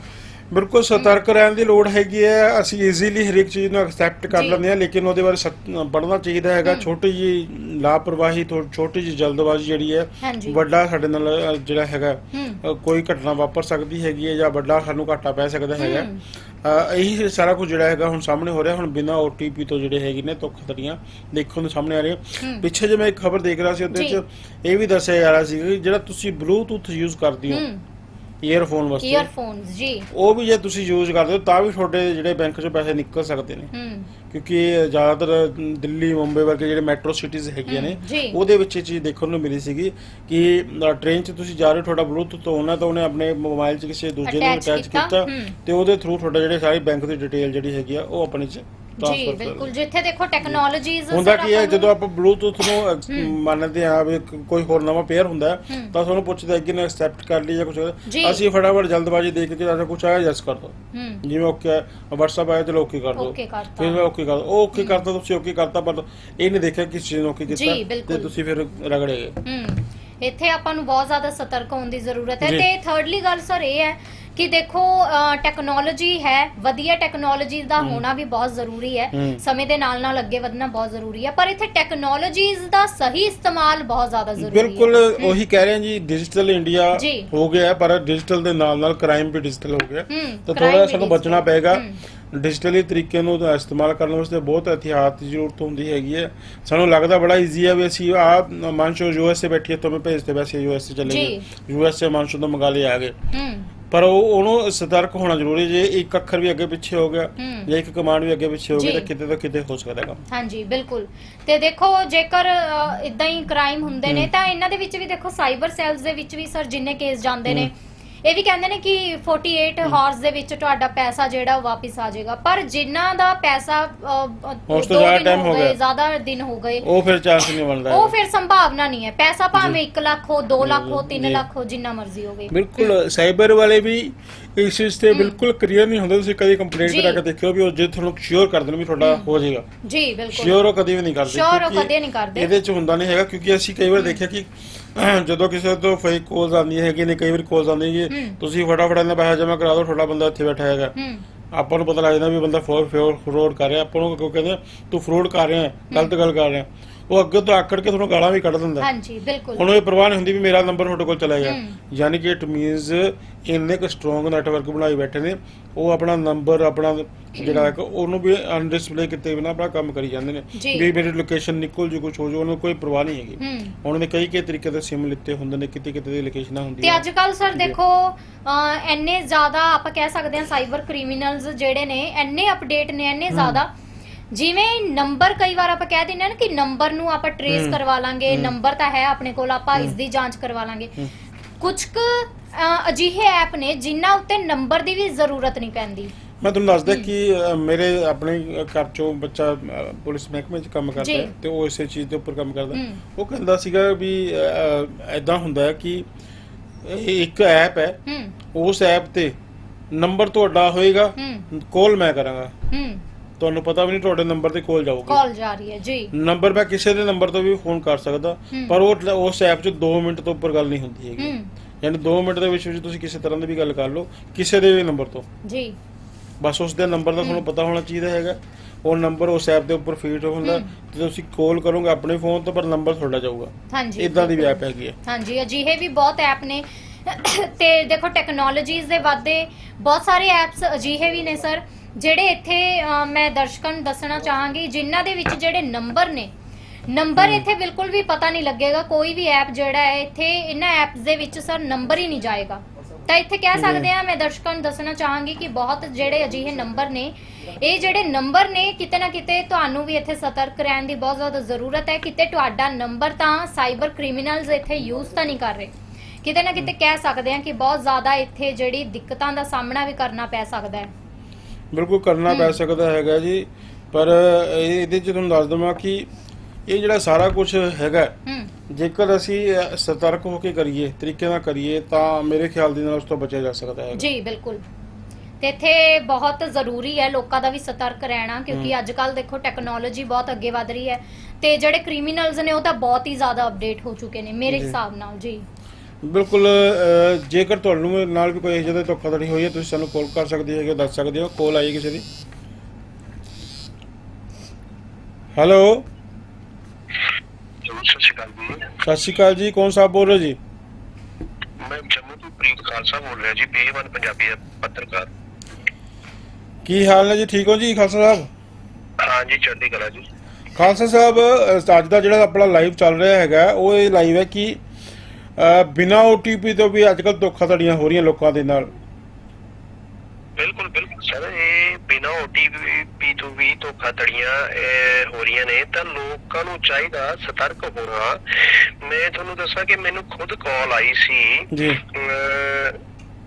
ਬਿਲਕੁਲ ਸਤਰਕ ਰਹਿਣ ਦੀ ਲੋੜ ਹੈਗੀ ਹੈ। ਅਸੀਂ ਈਜ਼ੀਲੀ ਹਰੇਕ ਚੀਜ਼ ਨੂੰ ਐਕਸੈਪਟ ਕਰ। ਲੈਂਦੇ ਹਾਂ ਲੇਕਿਨ ਉਹਦੇ ਬਾਰੇ ਪੜ੍ਹਨਾ ਚਾਹੀਦਾ ਹੈਗਾ। ਛੋਟੀ ਜੀ ਲਾਪਰਵਾਹੀ ਤੋਂ ਛੋਟੀ ਜੀ ਜਲਦਬਾਜ਼ੀ ਜਿਹੜੀ ਹੈ ਵੱਡਾ ਸਾਡੇ ਨਾਲ ਜਿਹੜਾ ਹੈਗਾ ਕੋਈ ਘਟਨਾ ਵਾਪਰ ਸਕਦੀ ਹੈਗੀ ਹੈ ਜਾਂ ਵੱਡਾ ਸਾਨੂੰ ਘਾਟਾ ਪੈ ਸਕਦਾ ਹੈਗਾ। ਇਹੀ ਸਾਰਾ ਕੁਝ ਜਿਹੜਾ ਹੈਗਾ ਹੁਣ ਸਾਹਮਣੇ ਹੋ ਰਿਹਾ। ਹੁਣ ਬਿਨਾਂ OTP ਤੋਂ ਜਿਹੜੇ ਹੈਗੇ ਨੇ ਧੋਖਾਧੜੀਆਂ ਦੇਖਣ ਨੂੰ ਸਾਹਮਣੇ ਆ ਰਹੀਆਂ। ਪਿੱਛੇ ਜੇ ਮੈਂ ਇੱਕ ਖਬਰ ਦੇਖ ਰਿਹਾ ਸੀ ਉਹਦੇ। ਵਿੱਚ ਇਹ ਵੀ ਦੱਸਿਆ ਜਾ ਰਿਹਾ ਸੀ ਕਿ ਜਿਹੜਾ ਤੁਸੀਂ ਬਲੂਟੁੱਥ ਯੂਜ਼ ਕਰਦੇ ਹੂੰ। ਈਅਰਫੋਨ ਵਾਸਤੇ ਈਅਰਫੋਨਸ ਜੀ ਉਹ ਵੀ ਜੇ ਤੁਸੀਂ ਯੂਜ਼ ਕਰਦੇ ਹੋ ਤਾਂ ਵੀ ਤੁਹਾਡੇ ਜਿਹੜੇ ਬੈਂਕ 'ਚੋਂ ਪੈਸੇ ਨਿਕਲ ਸਕਦੇ ਨੇ ਹੂੰ ਕਿਉਂਕਿ ਜ਼ਿਆਦਾਤਰ ਦਿੱਲੀ ਮੁੰਬਈ ਵਰਗੇ ਜਿਹੜੇ ਮੈਟਰੋ ਸਿਟੀਜ਼ ਹੈਗੀਆਂ ਨੇ। ਉਹਦੇ ਵਿੱਚ ਇਹ ਚੀਜ਼ ਦੇਖਣ ਨੂੰ ਮਿਲੀ ਸੀਗੀ ਕਿ ਟ੍ਰੇਨ 'ਚ ਤੁਸੀਂ ਜਾ ਰਹੇ ਹੋ ਤੁਹਾਡਾ ਬਲੂਟੁੱਥ ਉਹਨਾਂ ਤੋਂ ਉਹਨੇ ਆਪਣੇ ਮੋਬਾਈਲ 'ਚ ਕਿਸੇ ਦੂਜੇ ਨੂੰ ਅਟੈਚ ਕੀਤਾ। ਤੇ ਉਹਦੇ ਥਰੂ ਤੁਹਾਡਾ ਜਿਹੜੇ ਸਾਰੀ ਬੈਂਕ ਦੀ ਡਿਟੇਲ ਜਿਹੜੀ ਹੈਗੀ ਆ ਉਹ ਆਪਣੇ 'ਚ ਜੀ ਟ੍ਰਾਂਸਫਰ ਬਿਲਕੁਲ। ਜਿੱਥੇ ਦੇਖੋ ਟੈਕਨੋਲੋਜੀਜ਼ ਹੁੰਦਾ ਕੀ ਹੈ ਜਦੋਂ ਆਪਾਂ ਬਲੂਟੁੱਥ ਨੂੰ ਮੰਨਦੇ ਆ ਵੀ ਕ- ਕੋਈ ਹੋਰ ਨਵਾਂ ਪੇਅਰ ਹੁੰਦਾ ਹੈ। ਤਾਂ ਤੁਹਾਨੂੰ ਪੁੱਛਦਾ ਅੱਗੇ ਨੇ ਐਕਸੈਪਟ ਕਰ ਲਈ ਜਾਂ ਕੁਝ ਜੀ। ਅਸੀਂ ਫਟਾਫਟ ਜਲਦਬਾਜ਼ੀ ਦੇਖ ਕੇ ਜਾਂ ਕੁਝ ਆਇਆ ਜਸ ਕਰ ਦੋ। ਹੂੰ। ਜਿਵੇਂ ਓਕੇ WhatsApp ਆਇਆ ਚਲੋ ਓਕੇ ਕਰ ਦੋ। ਕਰਤਾ। ਫਿਰ ਮੈਂ ਓਕੇ ਕਰ ਉਹ ਓਕੇ ਕਰਤਾ ਤੁਸੀਂ ਓਕੇ ਕਰਤਾ ਪਰ ਇਹ ਨਹੀਂ ਦੇਖਿਆ ਕਿਸ ਚੀਜ਼ ਨੂੰ ਓਕੇ ਜੀ, ਕੀਤਾ ਬਿਲਕੁਲ। ਤੇ ਤੁਸੀਂ ਫਿਰ ਰਗੜੇ ਗਏ। ਹੂੰ। ਇੱਥੇ ਆਪਾਂ ਨੂੰ ਬਹੁਤ ਜ਼ਿਆਦਾ ਸਤਰਕ ਹੋਣ ਦੀ ਜ਼ਰੂਰਤ ਹੈ। ਜੀ। ਤੇ ਥਰਡਲੀ ਗੱਲ ਸਰ ਇਹ ਹੈ ਕਿ ਦੇਖੋ ਟੈਕਨੋਲੋਜੀ ਹੈ ਵਧੀਆ ਟੈਕਨੋਲੋਜੀ ਦਾ ਹੋਣਾ ਵੀ ਬਹੁਤ ਜ਼ਰੂਰੀ ਹੈ। ਸਮੇਂ ਦੇ ਨਾਲ ਨਾਲ ਅੱਗੇ ਵਧਣਾ ਬਹੁਤ ਜ਼ਰੂਰੀ ਹੈ। ਪਰ ਇੱਥੇ ਟੈਕਨੋਲੋਜੀਜ਼ ਦਾ ਸਹੀ ਇਸਤੇਮਾਲ ਬਹੁਤ ਜ਼ਿਆਦਾ ਜ਼ਰੂਰੀ ਹੈ। ਬਿਲਕੁਲ ਉਹੀ ਕਹਿ ਰਹੇ ਹਾਂ ਜੀ ਡਿਜੀਟਲ ਇੰਡੀਆ। ਹੋ ਗਿਆ ਪਰ ਡਿਜੀਟਲ ਦੇ ਨਾਲ ਨਾਲ ਕ੍ਰਾਈਮ ਵੀ ਡਿਜੀਟਲ ਹੋ ਗਿਆ। ਤਾਂ ਥੋੜਾ ਸਾਨੂੰ। ਬਚਣਾ ਪਏਗਾ। ਡਿਜੀਟਲੀ ਤਰੀਕੇ ਨੂੰ ਤਾਂ ਇਸਤੇਮਾਲ ਕਰਨ ਵਾਸਤੇ ਬਹੁਤ ਇhtiyat ਦੀ ਜ਼ਰੂਰਤ ਹੁੰਦੀ ਹੈਗੀ ਹੈ। ਸਾਨੂੰ ਲੱਗਦਾ ਬੜਾ ਈਜ਼ੀ ਹੈ ਵੀ ਅਸੀਂ ਆ ਮਾਨਸ਼ੋ ਯੂਐਸਏ ਬੈਠੀ ਹੈ ਤੁਹਾਨੂੰ ਭੇਜਦੇ ਵੈਸੇ ਯੂਐਸਏ ਚਲੇ ਗਏ ਯੂਐਸਏ ਮਾਨਸ਼ੋ ਤੋਂ ਮੰਗਾ ਲਿਆ ਆ ਗਏ। ਪਰ ਉਹ ਉਹਨੂੰ ਸਤਰਕ ਹੋਣਾ ਜ਼ਰੂਰੀ। ਜੇ ਇੱਕ ਅੱਖਰ ਵੀ ਅੱਗੇ ਪਿੱਛੇ ਹੋ ਗਿਆ ਹੂੰ ਜਾਂ ਇੱਕ ਕਮਾਂਡ ਵੀ ਅੱਗੇ ਪਿੱਛੇ ਹੋ ਗਈ ਜੀ। ਤਾਂ ਕਿਤੇ ਤੋਂ ਕਿਤੇ ਹੋ ਸਕਦਾ ਕੰਮ ਹਾਂਜੀ ਬਿਲਕੁਲ ਤੇ ਦੇਖੋ ਜੇਕਰ ਇਦਾਂ ਹੀ ਕ੍ਰਾਈਮ ਹੁੰਦੇ ਨੇ ਤਾਂ ਇਹਨਾਂ ਦੇ ਵਿੱਚ ਵੀ ਦੇਖੋ ਸਾਈਬਰ ਸੈਲਸ ਦੇ ਵਿੱਚ ਵੀ ਸਰ ਜਿੰਨੇ ਕੇਸ ਜਾਂਦੇ ਨੇ ਇਹ ਵੀ ਕਹਿੰਦੇ ਨੇ ਕਿ 48 ਹਾਰਸ ਦੇ ਵਿੱਚ ਤੁਹਾਡਾ ਪੈਸਾ ਜਿਹੜਾ ਵਾਪਸ ਆ ਜਾਏਗਾ। ਪਰ ਜਿਨ੍ਹਾਂ ਦਾ ਪੈਸਾ ਉਸ ਤੋਂ ਜ਼ਿਆਦਾ time ਹੋ ਗਿਆ। ਜ਼ਿਆਦਾ ਦਿਨ ਹੋ ਗਏ। ਉਹ ਫਿਰ ਚਾਂਸ ਨਹੀਂ ਬਣਦਾ ਉਹ। ਫਿਰ ਸੰਭਾਵਨਾ ਨਹੀਂ ਹੈ। ਪੈਸਾ ਭਾਵੇਂ 1 ਲੱਖ ਹੋ 2 ਜੀ, ਲੱਖ ਹੋ 3 ਜੀ। ਲੱਖ ਹੋ ਜਿੰਨਾ ਮਰਜ਼ੀ ਹੋਵੇ। ਬਿਲਕੁਲ ਸਾਈਬਰ ਵਾਲੇ ਵੀ ਇਸ ਚੀਜ਼ ਤੇ ਬਿਲਕੁਲ ਕਲੀਅਰ ਨਹੀਂ ਹੁੰਦੇ। ਤੁਸੀਂ ਕਦੀ ਕੰਪਲੇਂਟ। ਕਰਾ ਕੇ ਦੇਖਿਓ ਵੀ ਉਹ ਜੇ ਤੁਹਾਨੂੰ ਸ਼ੋਰ ਕਰ ਦੇਣ ਵੀ ਤੁਹਾਡਾ ਹੋ। ਜਾਏਗਾ। ਜੀ ਬਿਲਕੁਲ। ਸ਼ੋਰ ਉਹ ਕਦੀ ਵੀ ਨਹੀਂ ਕਰਦੇ Sure ਉਹ ਕਦੇ ਨਹੀਂ ਕਰਦੇ। ਇਹਦੇ ਚ ਹੁੰਦਾ ਨਹੀਂ ਹੈਗਾ। ਕਿਉਂਕਿ ਅਸੀਂ ਕਈ ਵਾਰ ਦੇਖਿਆ ਕਿ ਜਦੋਂ ਕਿਸੇ ਤੋਂ ਫੇਕ ਕਾਲਸ ਆਉਂਦੀਆਂ ਹੈਗੀਆਂ ਨੇ ਕਈ ਵਾਰ ਕਾਲਸ ਆਉਂਦੀਆਂ ਕਿ ਹੂੰ। ਤੁਸੀਂ ਫਟਾਫਟ ਇਹਨਾਂ ਪੈਸਾ ਜਮ੍ਹਾਂ ਕਰਾ ਦਿਓ ਤੁਹਾਡਾ ਬੰਦਾ ਇੱਥੇ ਬੈਠਾ ਹੈਗਾ। ਆਪਾਂ ਨੂੰ ਪਤਾ ਲੱਗ ਜਾਂਦਾ ਵੀ ਬੰਦਾ ਫਰੋਡ ਕਰ ਰਿਹਾ। ਆਪਾਂ ਨੂੰ ਕਿਉਂ ਕਹਿੰਦੇ ਤੂੰ ਫਰੋਡ ਕਰ ਰਿਹਾ ਗਲਤ ਗੱਲ ਕਰ ਰਿਹਾ। ਉਹ ਅੱਗੇ ਤੋਂ ਆਕੜ ਕੇ ਤੁਹਾਨੂੰ ਗਾਲਾਂ ਵੀ ਕੱਢ ਦਿੰਦਾ। ਹਾਂਜੀ ਬਿਲਕੁਲ। ਉਹਨੂੰ ਇਹ ਪਰਵਾਹ ਨਹੀਂ ਹੁੰਦੀ ਵੀ ਮੇਰਾ ਨੰਬਰ ਤੁਹਾਡੇ ਕੋਲ ਚਲਾ ਗਿਆ। ਯਾਨੀ ਕਿ ਇਟ ਮੀਨਸ ਇੰਨੇ ਕੁ ਸਟਰੋਂਗ ਨੈਟਵਰਕ ਬਣਾਈ ਬੈਠੇ ਨੇ ਉਹ ਆਪਣਾ ਨੰਬਰ ਆਪਣਾ ਜਿਹੜਾ ਹੈ ਕਿ ਉਹਨੂੰ ਵੀ ਅਨਡਿਸਪਲੇ ਕੀਤੇ ਬਿਨਾ ਆਪਣਾ ਕੰਮ ਕਰੀ ਜਾਂਦੇ ਨੇ। ਵੀ ਮੇਰੀ ਲੋਕੇਸ਼ਨ ਨਿਕਲ ਜੂ ਕੁਝ ਹੋ ਜੂ ਉਹਨੂੰ ਕੋਈ ਪਰਵਾਹ ਨਹੀਂ ਹੈਗੀ। ਹੂੰ। ਉਹਨਾਂ ਨੇ ਕਈ ਕਈ ਤਰੀਕੇ ਦੇ ਸਿਮ ਲਿੱਤੇ ਹੁੰਦੇ ਨੇ ਕਿਤੇ ਕਿਤੇ ਦੀ ਲੋਕੇਸ਼ਨਾਂ ਤੇ ਹੁੰਦੀਆਂ ਅੱਜ ਕੱਲ ਸਰ। ਦੇਖੋ ਇੰਨੇ ਜ਼ਿਆਦਾ ਆਪਾਂ ਕਹਿ ਸਕਦੇ ਹਾਂ ਸਾਈਬਰ ਕ੍ਰਿਮੀਨਲਸ ਜਿਹੜੇ ਨੇ ਇੰਨੇ ਅਪਡੇਟ ਨੇ ਇੰਨੇ ਜ਼ਿਆਦਾ ਜਿਵੇਂ ਨੰਬਰ ਕਈ ਵਾਰ ਆਪਾਂ ਕਹਿ ਹਾਂ ਨਾ ਕਿ ਨੰਬਰ ਨੂੰ ਆਪਾਂ ਟਰੇਸ। ਕਰਵਾ ਲਾਂਗੇ। ਨੰਬਰ ਤਾਂ ਹੈ ਆਪਣੇ ਕੋਲ ਆਪਾਂ। ਇਸ ਦੀ ਜਾਂਚ ਕਰਵਾ ਲਾਂਗੇ। ਕੁਝ ਕੁ ਅਜਿਹੇ ਐਪ ਨੇ ਜਿਨ੍ਹਾਂ ਉੱਤੇ ਨੰਬਰ ਦੀ ਵੀ ਜ਼ਰੂਰਤ ਨਹੀਂ ਪੈਂਦੀ। ਮੈਂ ਤੁਹਾਨੂੰ ਦੱਸਦਾ ਕਿ ਅ, ਮੇਰੇ ਆਪਣੇ ਘਰ ਚੋਂ ਬੱਚਾ ਅ, ਪੁਲਿਸ ਮਹਿਕਮੇ 'ਚ ਕੰਮ ਕਰਦਾ ਜੀ। ਹੈ ਤੇ ਉਹ ਇਸੇ ਚੀਜ਼ ਦੇ ਉੱਪਰ ਕੰਮ ਕਰਦਾ ਹੂੰ। ਉਹ ਕਹਿੰਦਾ ਸੀਗਾ ਵੀ ਐਦਾਂ ਹੁੰਦਾ ਹੈ ਕਿ ਇਹ ਇੱਕ ਐਪ ਹੈ। ਹੂੰ। ਉਸ ਐਪ ਤੇ ਨੰਬਰ ਤੁਹਾਡਾ ਹੋਏਗਾ। ਹੂੰ। ਕਾਲ ਮੈਂ ਕਰਾਂਗਾ। ਹੂੰ। ਤੁਹਾਨੂੰ ਪਤਾ ਵੀ ਨਹੀਂ ਤੁਹਾਡੇ ਨੰਬਰ ਤੇ ਕਾਲ ਜਾਊਗੀ। ਕਾਲ ਜਾ ਰਹੀ ਹੈ ਜੀ। ਨੰਬਰ ਮੈਂ ਕਿਸੇ ਦੇ ਨੰਬਰ ਤੋਂ ਵੀ ਫੋਨ ਕਰ ਸਕਦਾ। ਪਰ ਉਹ ਉਸ ਐਪ 'ਚ 2 ਮਿੰਟ ਤੋਂ ਉੱਪਰ ਗੱਲ ਨਹੀਂ ਹੁੰਦੀ ਹੈਗੀ। ਯਾਨੀ 2 ਮਿੰਟ ਦੇ ਵਿੱਚ ਵਿੱਚ ਤੁਸੀਂ ਕਿਸੇ ਤਰ੍ਹਾਂ ਦੀ ਵੀ ਗੱਲ ਕਰ ਲਓ ਕਿਸੇ ਦੇ ਵੀ ਨੰਬਰ ਤੋਂ। ਜੀ। ਬਸ ਉਸ ਦੇ ਨੰਬਰ ਦਾ ਤੁਹਾਨੂੰ ਪਤਾ ਹੋਣਾ ਚਾਹੀਦਾ ਹੈਗਾ। ਉਹ ਨੰਬਰ ਉਸ ਐਪ ਦੇ ਉੱਪਰ ਫੀਡ ਹੁੰਦਾ। ਤੇ ਤੁਸੀਂ ਕਾਲ ਕਰੋਗੇ ਆਪਣੇ ਫੋਨ ਤੋਂ ਪਰ ਨੰਬਰ ਤੁਹਾਡਾ ਜਾਊਗਾ। ਹਾਂਜੀ। ਇਦਾਂ ਦੀ ਵੀ। ਐਪ ਹੈਗੀ ਹੈ। ਹਾਂਜੀ ਅਜਿਹੇ ਵੀ ਬਹੁਤ ਐਪ ਨੇ। ਤੇ ਦੇਖੋ ਟੈਕਨੋਲੋਜੀਜ਼ ਦੇ ਵਾਧੇ ਬਹੁਤ ਸਾਰੇ ਐਪਸ ਅਜਿਹੇ ਵੀ ਨੇ ਸਰ ਜਿਹੜੇ ਇੱਥੇ ਮੈਂ ਦਰਸ਼ਕਾਂ ਨੂੰ ਦੱਸਣਾ ਚਾਹਾਂਗੀ ਜਿਨ੍ਹਾਂ ਦੇ ਵਿੱਚ ਜਿਹੜੇ ਨੰਬਰ ਨੇ ਨੰਬਰ ਇੱਥੇ ਬਿਲਕੁਲ ਵੀ ਪਤਾ ਨਹੀਂ ਲੱਗੇਗਾ ਕੋਈ ਵੀ ਐਪ ਜਿਹੜਾ ਹੈ ਇੱਥੇ ਇਹਨਾਂ ਐਪਸ ਦੇ ਵਿੱਚ ਸਰ ਨੰਬਰ ਹੀ ਨਹੀਂ ਜਾਏਗਾ। ਤਾਂ ਇੱਥੇ ਕਹਿ ਸਕਦੇ ਆ ਮੈਂ ਦਰਸ਼ਕਾਂ ਨੂੰ ਦੱਸਣਾ ਚਾਹਾਂਗੀ ਕਿ ਬਹੁਤ ਜਿਹੜੇ ਅਜਿਹੇ ਨੰਬਰ ਨੇ ਇਹ ਜਿਹੜੇ ਨੰਬਰ ਨੇ ਕਿਤੇ ਨਾ ਕਿਤੇ ਤੁਹਾਨੂੰ ਵੀ ਇੱਥੇ ਸਤਰਕ ਰਹਿਣ ਦੀ ਬਹੁਤ ਜ਼ਿਆਦਾ ਜ਼ਰੂਰਤ ਹੈ। ਕਿਤੇ ਤੁਹਾਡਾ ਨੰਬਰ ਤਾਂ ਸਾਈਬਰ ਕ੍ਰਿਮੀਨਲਸ ਇੱਥੇ ਯੂਜ਼ ਤਾਂ ਨਹੀਂ ਕਰ ਰਹੇ। ਕਿਤੇ ਨਾ ਕਿਤੇ ਕਹਿ ਸਕਦੇ ਆ ਕਿ ਬਹੁਤ ਜ਼ਿਆਦਾ ਇੱਥੇ ਜਿਹੜੀ ਦਿੱਕਤਾਂ ਦਾ ਸਾਹਮਣਾ ਵੀ ਕਰਨਾ ਪੈ ਸਕਦਾ ਹੈ। ਬਿਲਕੁਲ ਕਰਨਾ ਪੈ ਸਕਦਾ ਹੈਗਾ ਜੀ। ਪਰ ਇਹ- ਇਹਦੇ 'ਚ ਤੁਹਾਨੂੰ ਦੱਸ ਦਵਾਂ ਕਿ ਇਹ ਜਿਹੜਾ ਸਾਰਾ ਕੁਝ ਹੈਗਾ ਜੇਕਰ ਅਸੀਂ ਸਤਰਕ ਹੋ ਕੇ ਕਰੀਏ ਤਰੀਕੇ ਨਾਲ ਕਰੀਏ ਤਾਂ ਮੇਰੇ ਖਿਆਲ ਦੇ ਨਾਲ ਉਸ ਤੋਂ ਬਚਿਆ ਜਾ ਸਕਦਾ ਹੈ ਜੀ ਬਿਲਕੁਲ। ਤੇ ਇੱਥੇ ਬਹੁਤ ਜ਼ਰੂਰੀ ਹੈ ਲੋਕਾਂ ਦਾ ਵੀ ਸਤਰਕ ਰਹਿਣਾ ਕਿਉਂਕਿ ਅੱਜ ਕੱਲ ਦੇਖੋ ਟੈਕਨੋਲੋਜੀ ਬਹੁਤ ਅੱਗੇ ਵਧ ਰਹੀ ਹੈ। ਤੇ ਜਿਹੜੇ ਕ੍ਰਿਮੀਨਲਸ ਨੇ ਉਹ ਤਾਂ ਬਹੁਤ ਹੀ ਜ਼ਿਆਦਾ ਅਪਡੇਟ ਹੋ ਚੁੱਕੇ ਨੇ ਮੇਰੇ। ਹਿਸਾਬ ਨਾਲ ਜੀ। ਬਿਲਕੁਲ ਜੇਕਰ ਤੁਹਾਨੂੰ ਨਾਲ ਵੀ ਕੋਈ ਇਹੋ ਜਿਹੀ ਧੋਖਾਧੜੀ ਹੋਈ ਹੈ ਤੁਸੀਂ ਸਾਨੂੰ ਕਾਲ ਕਰ ਸਕਦੇ ਹੈਗੇ ਦੱਸ ਸਕਦੇ ਹੋ। ਕਾਲ ਆਈ ਕਿਸੇ ਦੀ? ਹੈਲੋ ਸਤਿ ਸ਼੍ਰੀ ਅਕਾਲ ਜੀ। ਸਤਿ ਸ਼੍ਰੀ ਅਕਾਲ ਜੀ ਕੌਣ ਸਾਹਿਬ ਬੋਲ ਰਹੇ ਜੀ? ਮੈਂ ਜੰਮੂ ਤੋਂ ਪ੍ਰੀਤ ਖਾਲਸਾ ਬੋਲ ਰਿਹਾ ਜੀ ਬੇਵਨ ਪੰਜਾਬੀ ਪੱਤਰਕਾਰ। ਕੀ ਹਾਲ ਹੈ ਜੀ ਠੀਕ ਹੋ ਜੀ ਖਾਲਸਾ ਸਾਹਿਬ? ਹਾਂ ਜੀ ਚੜ੍ਹਦੀ ਕਲਾ ਜੀ। ਖਾਲਸਾ ਸਾਹਿਬ ਅੱਜ ਦਾ ਜਿਹੜਾ ਆਪਣਾ ਲਾਈਵ ਚੱਲ ਰਿਹਾ ਹੈਗਾ ਉਹ ਇਹ ਲਾਈਵ ਹੈ ਕਿ ਬਿਨਾਂ OTP ਤੋਂ ਵੀ ਅੱਜਕੱਲ ਧੋਖਾਧੜੀਆਂ ਹੋ ਰਹੀਆਂ ਲੋਕਾਂ ਦੇ ਨਾਲ। ਬਿਲਕੁਲ ਬਿਲਕੁਲ ਸਰ ਇਹ ਬਿਨਾਂ ਓਟੀਪੀ ਤੋਂ ਵੀ ਧੋਖਾਧੜੀਆਂ ਹੋ ਰਹੀਆਂ ਨੇ। ਤਾਂ ਲੋਕਾਂ ਨੂੰ ਚਾਹੀਦਾ ਸਤਰਕ ਹੋਣਾ। ਮੈਂ ਤੁਹਾਨੂੰ ਦੱਸਾਂ ਕਿ ਮੈਨੂੰ ਖੁਦ ਕਾਲ ਆਈ ਸੀ। ਜੀ।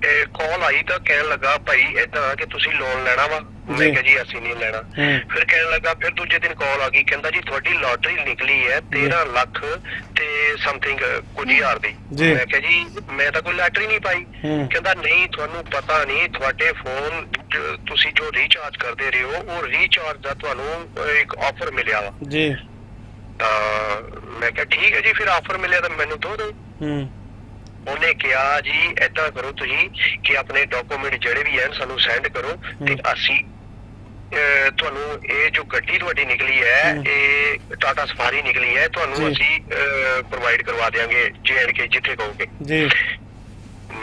ਕਾਲ ਆਈ ਤਾਂ ਕਹਿਣ ਲੱਗਾ ਭਾਈ ਏਦਾਂ ਕਿ ਤੁਸੀਂ ਲੋਨ ਲੈਣਾ ਵਾ? ਮੈਂ। ਕਿਹਾ ਜੀ ਅਸੀਂ ਨਹੀਂ ਲੈਣਾ। ਫਿਰ ਕਹਿਣ ਲੱਗਾ ਫਿਰ ਦੂਜੇ ਦਿਨ ਕਾਲ ਆ ਗਈ ਕਹਿੰਦਾ ਜੀ ਤੁਹਾਡੀ ਲਾਟਰੀ ਨਿਕਲੀ ਹੈ 13 ਲੱਖ ਤੇ ਸਮਥਿੰਗ ਕੁਝ ਹਜ਼ਾਰ ਦੀ। ਮੈਂ ਕਿਹਾ ਜੀ ਮੈਂ ਤਾਂ ਕੋਈ ਲਾਟਰੀ ਨਹੀਂ ਪਾਈ। ਕਹਿੰਦਾ ਨਹੀਂ ਤੁਹਾਨੂੰ ਪਤਾ ਨਹੀਂ ਤੁਹਾਡੇ ਫੋਨ ਤੁਸੀਂ ਜੋ ਰੀਚਾਰਜ ਕਰਦੇ ਰਹੇ ਹੋ ਉਹ ਰੀਚਾਰਜ ਦਾ ਤੁਹਾਨੂੰ ਇੱਕ ਆਫਰ ਮਿਲਿਆ ਵਾ। ਜੀ। ਤਾਂ ਮੈਂ ਕਿਹਾ ਠੀਕ ਹੈ ਜੀ ਫਿਰ ਆਫਰ ਮਿਲਿਆ ਤਾਂ ਮੈਨੂੰ ਦੋ ਦਿਓ। ਹੂੰ। ਉਹਨੇ ਕਿਹਾ ਜੀ ਏਦਾਂ ਕਰੋ ਤੁਸੀਂ ਕਿ ਆਪਣੇ ਡਾਕੂਮੈਂਟ ਜਿਹੜੇ ਵੀ ਹਨ ਸਾਨੂੰ ਸੈਂਡ ਕਰੋ ਤੇ। ਅਸੀਂ ਤੁਹਾਨੂੰ ਇਹ ਜੋ ਗੱਡੀ ਤੁਹਾਡੀ ਨਿਕਲੀ ਹੈ। ਇਹ ਟਾਟਾ ਸਫਾਰੀ ਨਿਕਲੀ ਹੈ ਤੁਹਾਨੂੰ। ਅਸੀਂ ਪ੍ਰੋਵਾਈਡ ਕਰਵਾ ਦੇਵਾਂਗੇ ਜੇ ਐਂਡ ਕੇ ਜਿੱਥੇ ਕਹੋਗੇ ਜੀ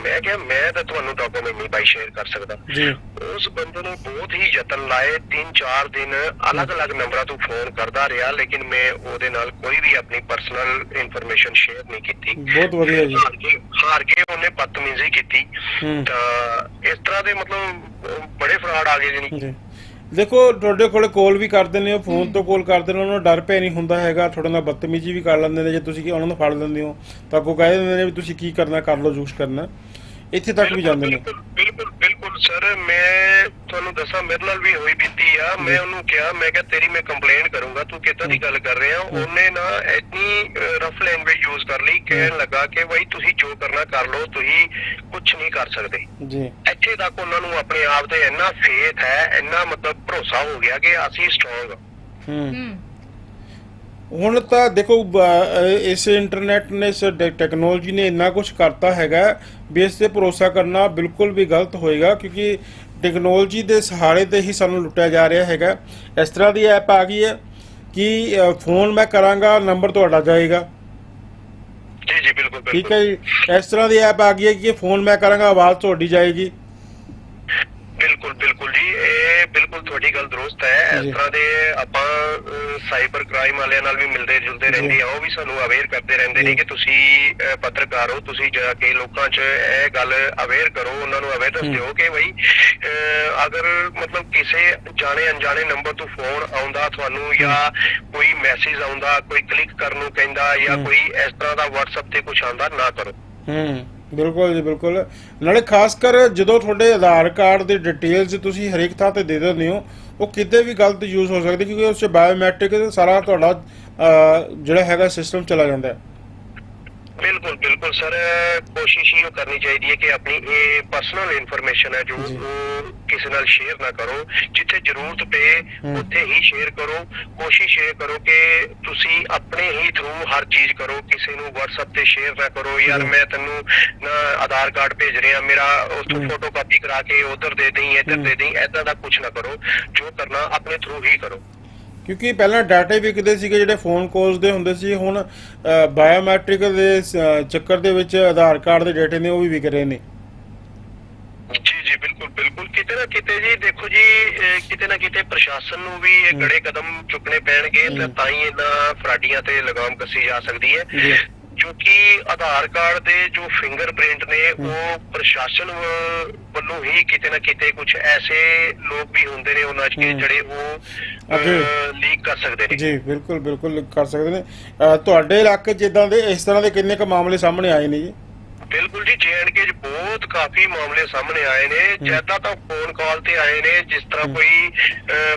ਮੈਂ ਕਿਹਾ ਮੈਂ ਤਾਂ ਤੁਹਾਨੂੰ ਡਾਕੂਮੈਂਟ ਨਹੀਂ ਬਾਈ ਸ਼ੇਅਰ ਕਰ ਸਕਦਾ। ਜੀ। ਉਸ ਬੰਦੇ ਨੇ ਬਹੁਤ ਹੀ ਯਤਨ ਲਾਏ 3-4 ਦਿਨ ਅਲੱਗ-ਅਲੱਗ ਨੰਬਰਾਂ ਤੋਂ ਫੋਨ ਕਰਦਾ ਰਿਹਾ ਲੇਕਿਨ ਮੈਂ ਉਹਦੇ ਨਾਲ ਕੋਈ ਵੀ ਆਪਣੀ ਪਰਸਨਲ ਇਨਫੋਰਮੇਸ਼ਨ ਸ਼ੇਅਰ ਨਹੀਂ ਕੀਤੀ। ਬਹੁਤ ਵਧੀਆ ਜੀ। ਹਾਰ ਕੇ ਉਹਨੇ ਬਦਤਮੀਜ਼ੀ ਕੀਤੀ। ਤਾਂ ਇਸ ਤਰ੍ਹਾਂ ਦੇ ਮਤਲਬ ਬੜੇ ਫਰਾਡ ਆ ਗਏ ਜੀ। ਦੇਖੋ ਤੁਹਾਡੇ ਕੋਲੇ ਕਾਲ ਵੀ ਕਰਦੇ ਨੇ ਫੋਨ ਤੋਂ ਕਾਲ ਕਰਦੇ ਨੇ ਉਹਨਾਂ ਨੂੰ ਡਰ ਭੈ ਨਹੀਂ ਹੁੰਦਾ ਹੈਗਾ ਤੁਹਾਡੇ ਨਾਲ ਬਦਤਮੀਜ਼ੀ ਵੀ ਕਰ ਲੈਂਦੇ ਨੇ ਜੇ ਤੁਸੀਂ ਉਹਨਾਂ ਨੂੰ ਫੜ ਲੈਂਦੇ ਹੋ ਤਾਂ ਕੋ ਕਹਿ ਦਿੰਦੇ ਨੇ ਵੀ ਤੁਸੀਂ ਕੀ ਕਰਨਾ ਕਰ ਲਓ ਜੂਸ ਕਰਨਾ। ਇੱਥੇ ਤੱਕ ਵੀ ਜਾਂਦੇ ਨੇ। ਬਿਲਕੁਲ ਬਿਲਕੁਲ ਸਰ ਮੈਂ ਤੁਹਾਨੂੰ ਦੱਸਾਂ ਮੇਰੇ ਨਾਲ ਵੀ ਹੋਈ ਬੀਤੀ ਆ ਮੈਂ ਉਹਨੂੰ ਕਿਹਾ ਮੈਂ ਕਿਹਾ ਤੇਰੀ ਮੈਂ ਕੰਪਲੇਂਟ ਕਰੂੰਗਾ ਤੂੰ ਕਿੱਦਾਂ ਦੀ ਗੱਲ ਕਰ ਰਿਹਾ? ਉਹਨੇ ਨਾ ਇੰਨੀ ਰਫ ਲੈਂਗੁਏਜ ਯੂਜ਼ ਕਰ ਲਈ ਕਹਿਣ ਲੱਗਾ ਕਿ ਬਈ ਤੁਸੀਂ ਜੋ ਕਰਨਾ ਕਰ ਲਓ ਤੁਸੀਂ ਕੁਝ ਨਹੀਂ ਕਰ ਸਕਦੇ। ਜੀ। ਇੱਥੇ ਤੱਕ ਉਹਨਾਂ ਨੂੰ ਆਪਣੇ ਆਪ ਤੇ ਇੰਨਾ ਫੇਥ ਹੈ ਇੰਨਾ ਮਤਲਬ ਭਰੋਸਾ ਹੋ ਗਿਆ ਕਿ ਅਸੀਂ ਸਟਰੋਂਗ ਹੂੰ। ਹੂੰ। ਹੁਣ ਤਾਂ ਦੇਖੋ ਇਸ ਇੰਟਰਨੈਟ ਨੇ ਇਸ ਟੈਕਨੋਲੋਜੀ ਨੇ ਇੰਨਾ ਕੁਝ ਕਰਤਾ ਹੈਗਾ ਵੀ ਇਸ ਤੇ ਭਰੋਸਾ ਕਰਨਾ ਬਿਲਕੁਲ ਵੀ ਗਲਤ ਹੋਏਗਾ ਕਿਉਂਕਿ ਟੈਕਨੋਲੋਜੀ ਦੇ ਸਹਾਰੇ ਤੇ ਹੀ ਸਾਨੂੰ ਲੁੱਟਿਆ ਜਾ ਰਿਹਾ ਹੈਗਾ। ਇਸ ਤਰ੍ਹਾਂ ਦੀ ਐਪ ਆ ਗਈ ਹੈ ਕਿ ਫੋਨ ਮੈਂ ਕਰਾਂਗਾ ਨੰਬਰ ਤੁਹਾਡਾ ਜਾਏਗਾ। ਜੀ ਜੀ ਬਿਲਕੁਲ ਠੀਕ ਹੈ ਜੀ? ਇਸ ਤਰ੍ਹਾਂ ਦੀ ਐਪ ਆ ਗਈ ਹੈ ਕਿ ਫੋਨ ਮੈਂ ਕਰਾਂਗਾ ਆਵਾਜ਼ ਤੁਹਾਡੀ ਜਾਏਗੀ। ਬਿਲਕੁਲ ਬਿਲਕੁਲ ਜੀ ਇਹ ਬਿਲਕੁਲ ਤੁਹਾਡੀ ਗੱਲ ਦਰੁਸਤ ਹੈ। ਇਸ ਤਰ੍ਹਾਂ ਦੇ ਆਪਾਂ ਸਾਈਬਰ ਕ੍ਰਾਈਮ ਵਾਲਿਆਂ ਨਾਲ ਵੀ ਮਿਲਦੇ ਜੁਲਦੇ। ਰਹਿੰਦੇ ਆ ਉਹ ਵੀ ਸਾਨੂੰ ਅਵੇਅਰ ਕਰਦੇ ਰਹਿੰਦੇ ਨੇ। ਕਿ ਤੁਸੀਂ ਪੱਤਰਕਾਰ ਹੋ ਤੁਸੀਂ ਜਾ ਕੇ ਲੋਕਾਂ 'ਚ ਇਹ ਗੱਲ ਅਵੇਅਰ ਕਰੋ ਉਹਨਾਂ ਨੂੰ ਅਵੇਅਰਨੈਸ। ਦਿਓ ਕਿ ਅਹ, ਅਗਰ ਮਤਲਬ ਕਿਸੇ ਜਾਣੇ ਅਣਜਾਣੇ ਨੰਬਰ ਤੋਂ ਫੋਨ ਆਉਂਦਾ ਤੁਹਾਨੂੰ ਜਾਂ ਕੋਈ ਮੈਸੇਜ ਆਉਂਦਾ ਕੋਈ ਕਲਿੱਕ ਕਰਨ ਨੂੰ ਕਹਿੰਦਾ ਜਾਂ। ਕੋਈ ਇਸ ਤਰ੍ਹਾਂ ਦਾ WhatsApp ਤੇ ਕੁਝ ਆਉਂਦਾ ਨਾ ਕਰੋ ਹੂੰ ਬਿਲਕੁਲ ਜੀ ਬਿਲਕੁਲ। ਨਾਲੇ ਖਾਸ ਕਰ ਜਦੋਂ ਤੁਹਾਡੇ ਆਧਾਰ ਕਾਰਡ ਦੀ ਡਿਟੇਲਸ ਤੁਸੀਂ ਹਰੇਕ ਥਾਂ ਤੇ ਦੇ ਦਿੰਦੇ ਹੋ ਉਹ ਕਿਤੇ ਵੀ ਗਲਤ ਯੂਜ਼ ਹੋ ਸਕਦੀ ਕਿਉਂਕਿ ਉਸ 'ਚ ਬਾਇਓਮੈਟ੍ਰਿਕ ਸਾਰਾ ਤੁਹਾਡਾ ਅਹ, ਜਿਹੜਾ ਹੈਗਾ ਸਿਸਟਮ ਚਲਾ ਜਾਂਦਾ ਹੈ। ਬਿਲਕੁਲ ਬਿਲਕੁਲ ਸਰ ਕੋਸ਼ਿਸ਼ ਇਹ ਕਰਨੀ ਚਾਹੀਦੀ ਹੈ ਕਿ ਆਪਣੀ ਇਹ ਪਰਸਨਲ ਇਨਫੋਰਮੇਸ਼ਨ ਹੈ ਜੋ ਕਿਸੇ ਨਾਲ ਸ਼ੇਅਰ ਨਾ ਕਰੋ ਜਿੱਥੇ ਜ਼ਰੂਰਤ ਪਏ। ਉੱਥੇ ਹੀ ਸ਼ੇਅਰ ਕਰੋ ਕੋਸ਼ਿਸ਼ ਇਹ ਕਰੋ ਕਿ ਤੁਸੀਂ ਆਪਣੇ ਹੀ ਥਰੂ ਹਰ ਚੀਜ਼ ਕਰੋ ਕਿਸੇ ਨੂੰ WhatsApp ਤੇ ਸ਼ੇਅਰ ਨਾ ਕਰੋ ਯਾਰ। ਮੈਂ ਤੈਨੂੰ ਆਧਾਰ ਕਾਰਡ ਭੇਜ ਰਿਹਾ ਮੇਰਾ ਉਸ ਤੋਂ ਹਮ। ਫੋਟੋ ਕਾਪੀ ਕਰਾ ਕੇ ਉਧਰ ਦੇ ਦੇਈਂ ਇੱਧਰ। ਦੇ ਦੇਈਂ ਐਦਾਂ ਦਾ ਕੁਝ ਨਾ ਕਰੋ ਜੋ ਕਰਨਾ ਆਪਣੇ ਥਰੂ ਹੀ ਕਰੋ ਕਿਉਂਕਿ ਪਹਿਲਾਂ ਡਾਟਾ ਵਿਕਦੇ ਸੀਗੇ ਜਿਹੜੇ ਫੋਨ ਕਾਲਸ ਦੇ ਹੁੰਦੇ ਸੀ ਹੁਣ ਬਾਇਓਮੈਟ੍ਰਿਕ ਦੇ ਚੱਕਰ ਦੇ ਵਿੱਚ ਆਧਾਰ ਕਾਰਡ ਦੇ ਡਾਟੇ ਨੇ ਉਹ ਵੀ ਵਿਕ ਰਹੇ ਨੇ। ਜੀ ਜੀ ਬਿਲਕੁਲ ਬਿਲਕੁਲ। ਕਿਤੇ ਨਾ ਕਿਤੇ ਜੀ ਦੇਖੋ ਜੀ ਕਿਤੇ ਨਾ ਕਿਤੇ ਪ੍ਰਸ਼ਾਸਨ ਨੂੰ ਵੀ ਇਹ। ਗੜੇ ਕਦਮ ਚੁੱਕਣੇ ਪੈਣਗੇ ਤੇ ਹੀ ਇਹਨਾਂ ਫਰਾਡੀਆਂ ਤੇ ਲਗਾਮ ਕੱਸੀ ਜਾ ਸਕਦੀ ਹੈ। ਕਿਉਂਕਿ ਆਧਾਰ ਕਾਰਡ ਦੇ ਜੋ ਫਿੰਗਰਪ੍ਰਿੰਟ ਨੇ। ਉਹ ਪ੍ਰਸ਼ਾਸਨ ਵੱਲੋਂ ਹੀ ਕਿਤੇ ਨਾ ਕਿਤੇ ਕੁਝ ਐਸੇ ਲੋਕ ਵੀ ਹੁੰਦੇ ਨੇ ਉਹਨਾਂ 'ਚ। ਜਿਹੜੇ ਉਹ। ਲੀਕ ਕਰ ਸਕਦੇ ਨੇ ਜੀ ਬਿਲਕੁਲ ਬਿਲਕੁਲ ਕਰ ਸਕਦੇ ਨੇ ਤੁਹਾਡੇ ਇਲਾਕੇ ਜਿੱਦਾਂ ਦੇ ਇਸ ਤਰ੍ਹਾਂ ਦੇ ਕਿੰਨੇ ਕੁ ਮਾਮਲੇ ਸਾਹਮਣੇ ਆਏ ਨੇ ਜੀ ਬਿਲਕੁਲ ਜੀ ਜੇਐਨਕੇ 'ਚ ਬਹੁਤ ਕਾਫੀ ਮਾਮਲੇ ਸਾਹਮਣੇ ਆਏ ਨੇ ਜ਼ਿਆਦਾ ਤਾਂ ਫੋਨ ਕਾਲ ਤੇ ਆਏ ਨੇ ਜਿਸ ਤਰ੍ਹਾਂ। ਕੋਈ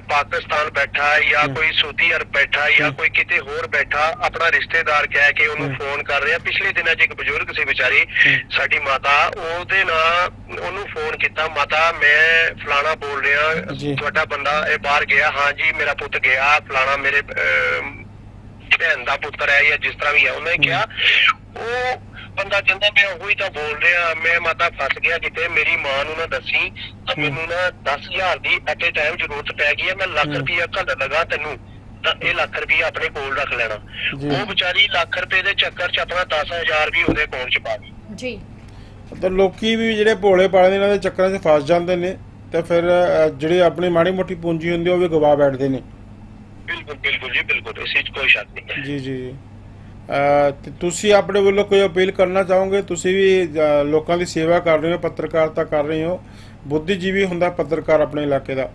ਪਾਕਿਸਤਾਨ ਬੈਠਾ ਜਾਂ। ਕੋਈ ਸਾਊਦੀ ਅਰਬ ਬੈਠਾ ਜਾਂ। ਕੋਈ ਕਿਤੇ ਹੋਰ ਬੈਠਾ ਆਪਣਾ ਰਿਸ਼ਤੇਦਾਰ ਕਹਿ ਕੇ ਉਹਨੂੰ। ਫੋਨ ਕਰ ਰਿਹਾ ਪਿਛਲੇ ਦਿਨਾਂ 'ਚ ਇੱਕ ਬਜ਼ੁਰਗ ਸੀ ਵਿਚਾਰੀ। ਸਾਡੀ ਮਾਤਾ ਉਹਦੇ ਨਾਲ ਉਹਨੂੰ ਫੋਨ ਕੀਤਾ ਮਾਤਾ ਮੈਂ ਫਲਾਣਾ ਬੋਲ। ਰਿਹਾ ਤੁਹਾਡਾ ਬੰਦਾ ਇਹ ਬਾਹਰ ਗਿਆ ਹਾਂ ਜੀ ਮੇਰਾ ਪੁੱਤ ਗਿਆ ਫਲਾਣਾ ਮੇਰੇ ਭੈਣ ਦਾ ਪੁੱਤਰ ਹੈ ਜਾਂ ਜਿਸ ਤਰ੍ਹਾਂ ਵੀ ਹੈ ਉਹਨੇ। ਕਿਹਾ ਉਹ ਬੰਦਾ ਕਹਿੰਦਾ ਮੈਂ ਉਹੀ ਤਾਂ ਬੋਲ ਰਿਹਾ ਮੈਂ ਮਾਤਾ ਫਸ ਗਿਆ ਕਿਤੇ ਮੇਰੀ ਮਾਂ ਨੂੰ ਨਾ ਦੱਸੀ ਤਾਂ। ਮੈਨੂੰ ਨਾ 10000 ਦੀ ਐਟ ਏ ਟਾਈਮ ਜ਼ਰੂਰਤ ਪੈ ਗਈ ਹੈ ਮੈਂ ਲੱਖ। ਰੁਪਇਆ ਘੱਲ ਲਗਾ ਤੈਨੂੰ ਤਾਂ ਇਹ ਲੱਖ ਰੁਪਇਆ ਆਪਣੇ ਕੋਲ ਰੱਖ ਲੈਣਾ। ਉਹ ਵਿਚਾਰੀ ਲੱਖ ਰੁਪਏ ਦੇ ਚੱਕਰ 'ਚ ਆਪਣਾ 10000 ਵੀ ਉਹਦੇ ਅਕਾਊਂਟ 'ਚ ਪਾ ਗਈ ਜੀ ਤਾਂ ਲੋਕੀ ਵੀ ਜਿਹੜੇ ਭੋਲੇ ਪਾਲੇ ਨੇ ਇਹਨਾਂ ਦੇ ਚੱਕਰਾਂ 'ਚ ਫਸ ਜਾਂਦੇ ਨੇ ਤੇ ਫਿਰ ਜਿਹੜੀ ਆਪਣੀ ਮਾੜੀ ਮੋਟੀ ਪੂੰਜੀ ਹੁੰਦੀ ਉਹ ਵੀ ਗਵਾ ਬੈਠਦੇ ਨੇ ਬਿਲਕੁਲ ਬਿਲਕੁਲ ਜੀ ਬਿਲਕੁਲ ਇਸ ਵਿੱਚ ਕੋਈ ਸ਼ੱਕ ਨਹੀਂ ਹੈ ਜੀ ਜੀ ਤੇ ਤੁਸੀਂ ਆਪਣੇ ਵੱਲੋਂ ਕੋਈ ਅਪੀਲ ਕਰਨਾ ਚਾਹੋਗੇ? ਤੁਸੀਂ ਵੀ ਲੋਕਾਂ ਦੀ ਸੇਵਾ ਕਰ ਰਹੇ ਹੋ ਪੱਤਰਕਾਰਤਾ ਕਰ ਰਹੇ ਹੋ। ਬੁੱਧੀਜੀਵੀ ਹੁੰਦਾ ਪੱਤਰਕਾਰ ਆਪਣੇ ਇਲਾਕੇ ਦਾ।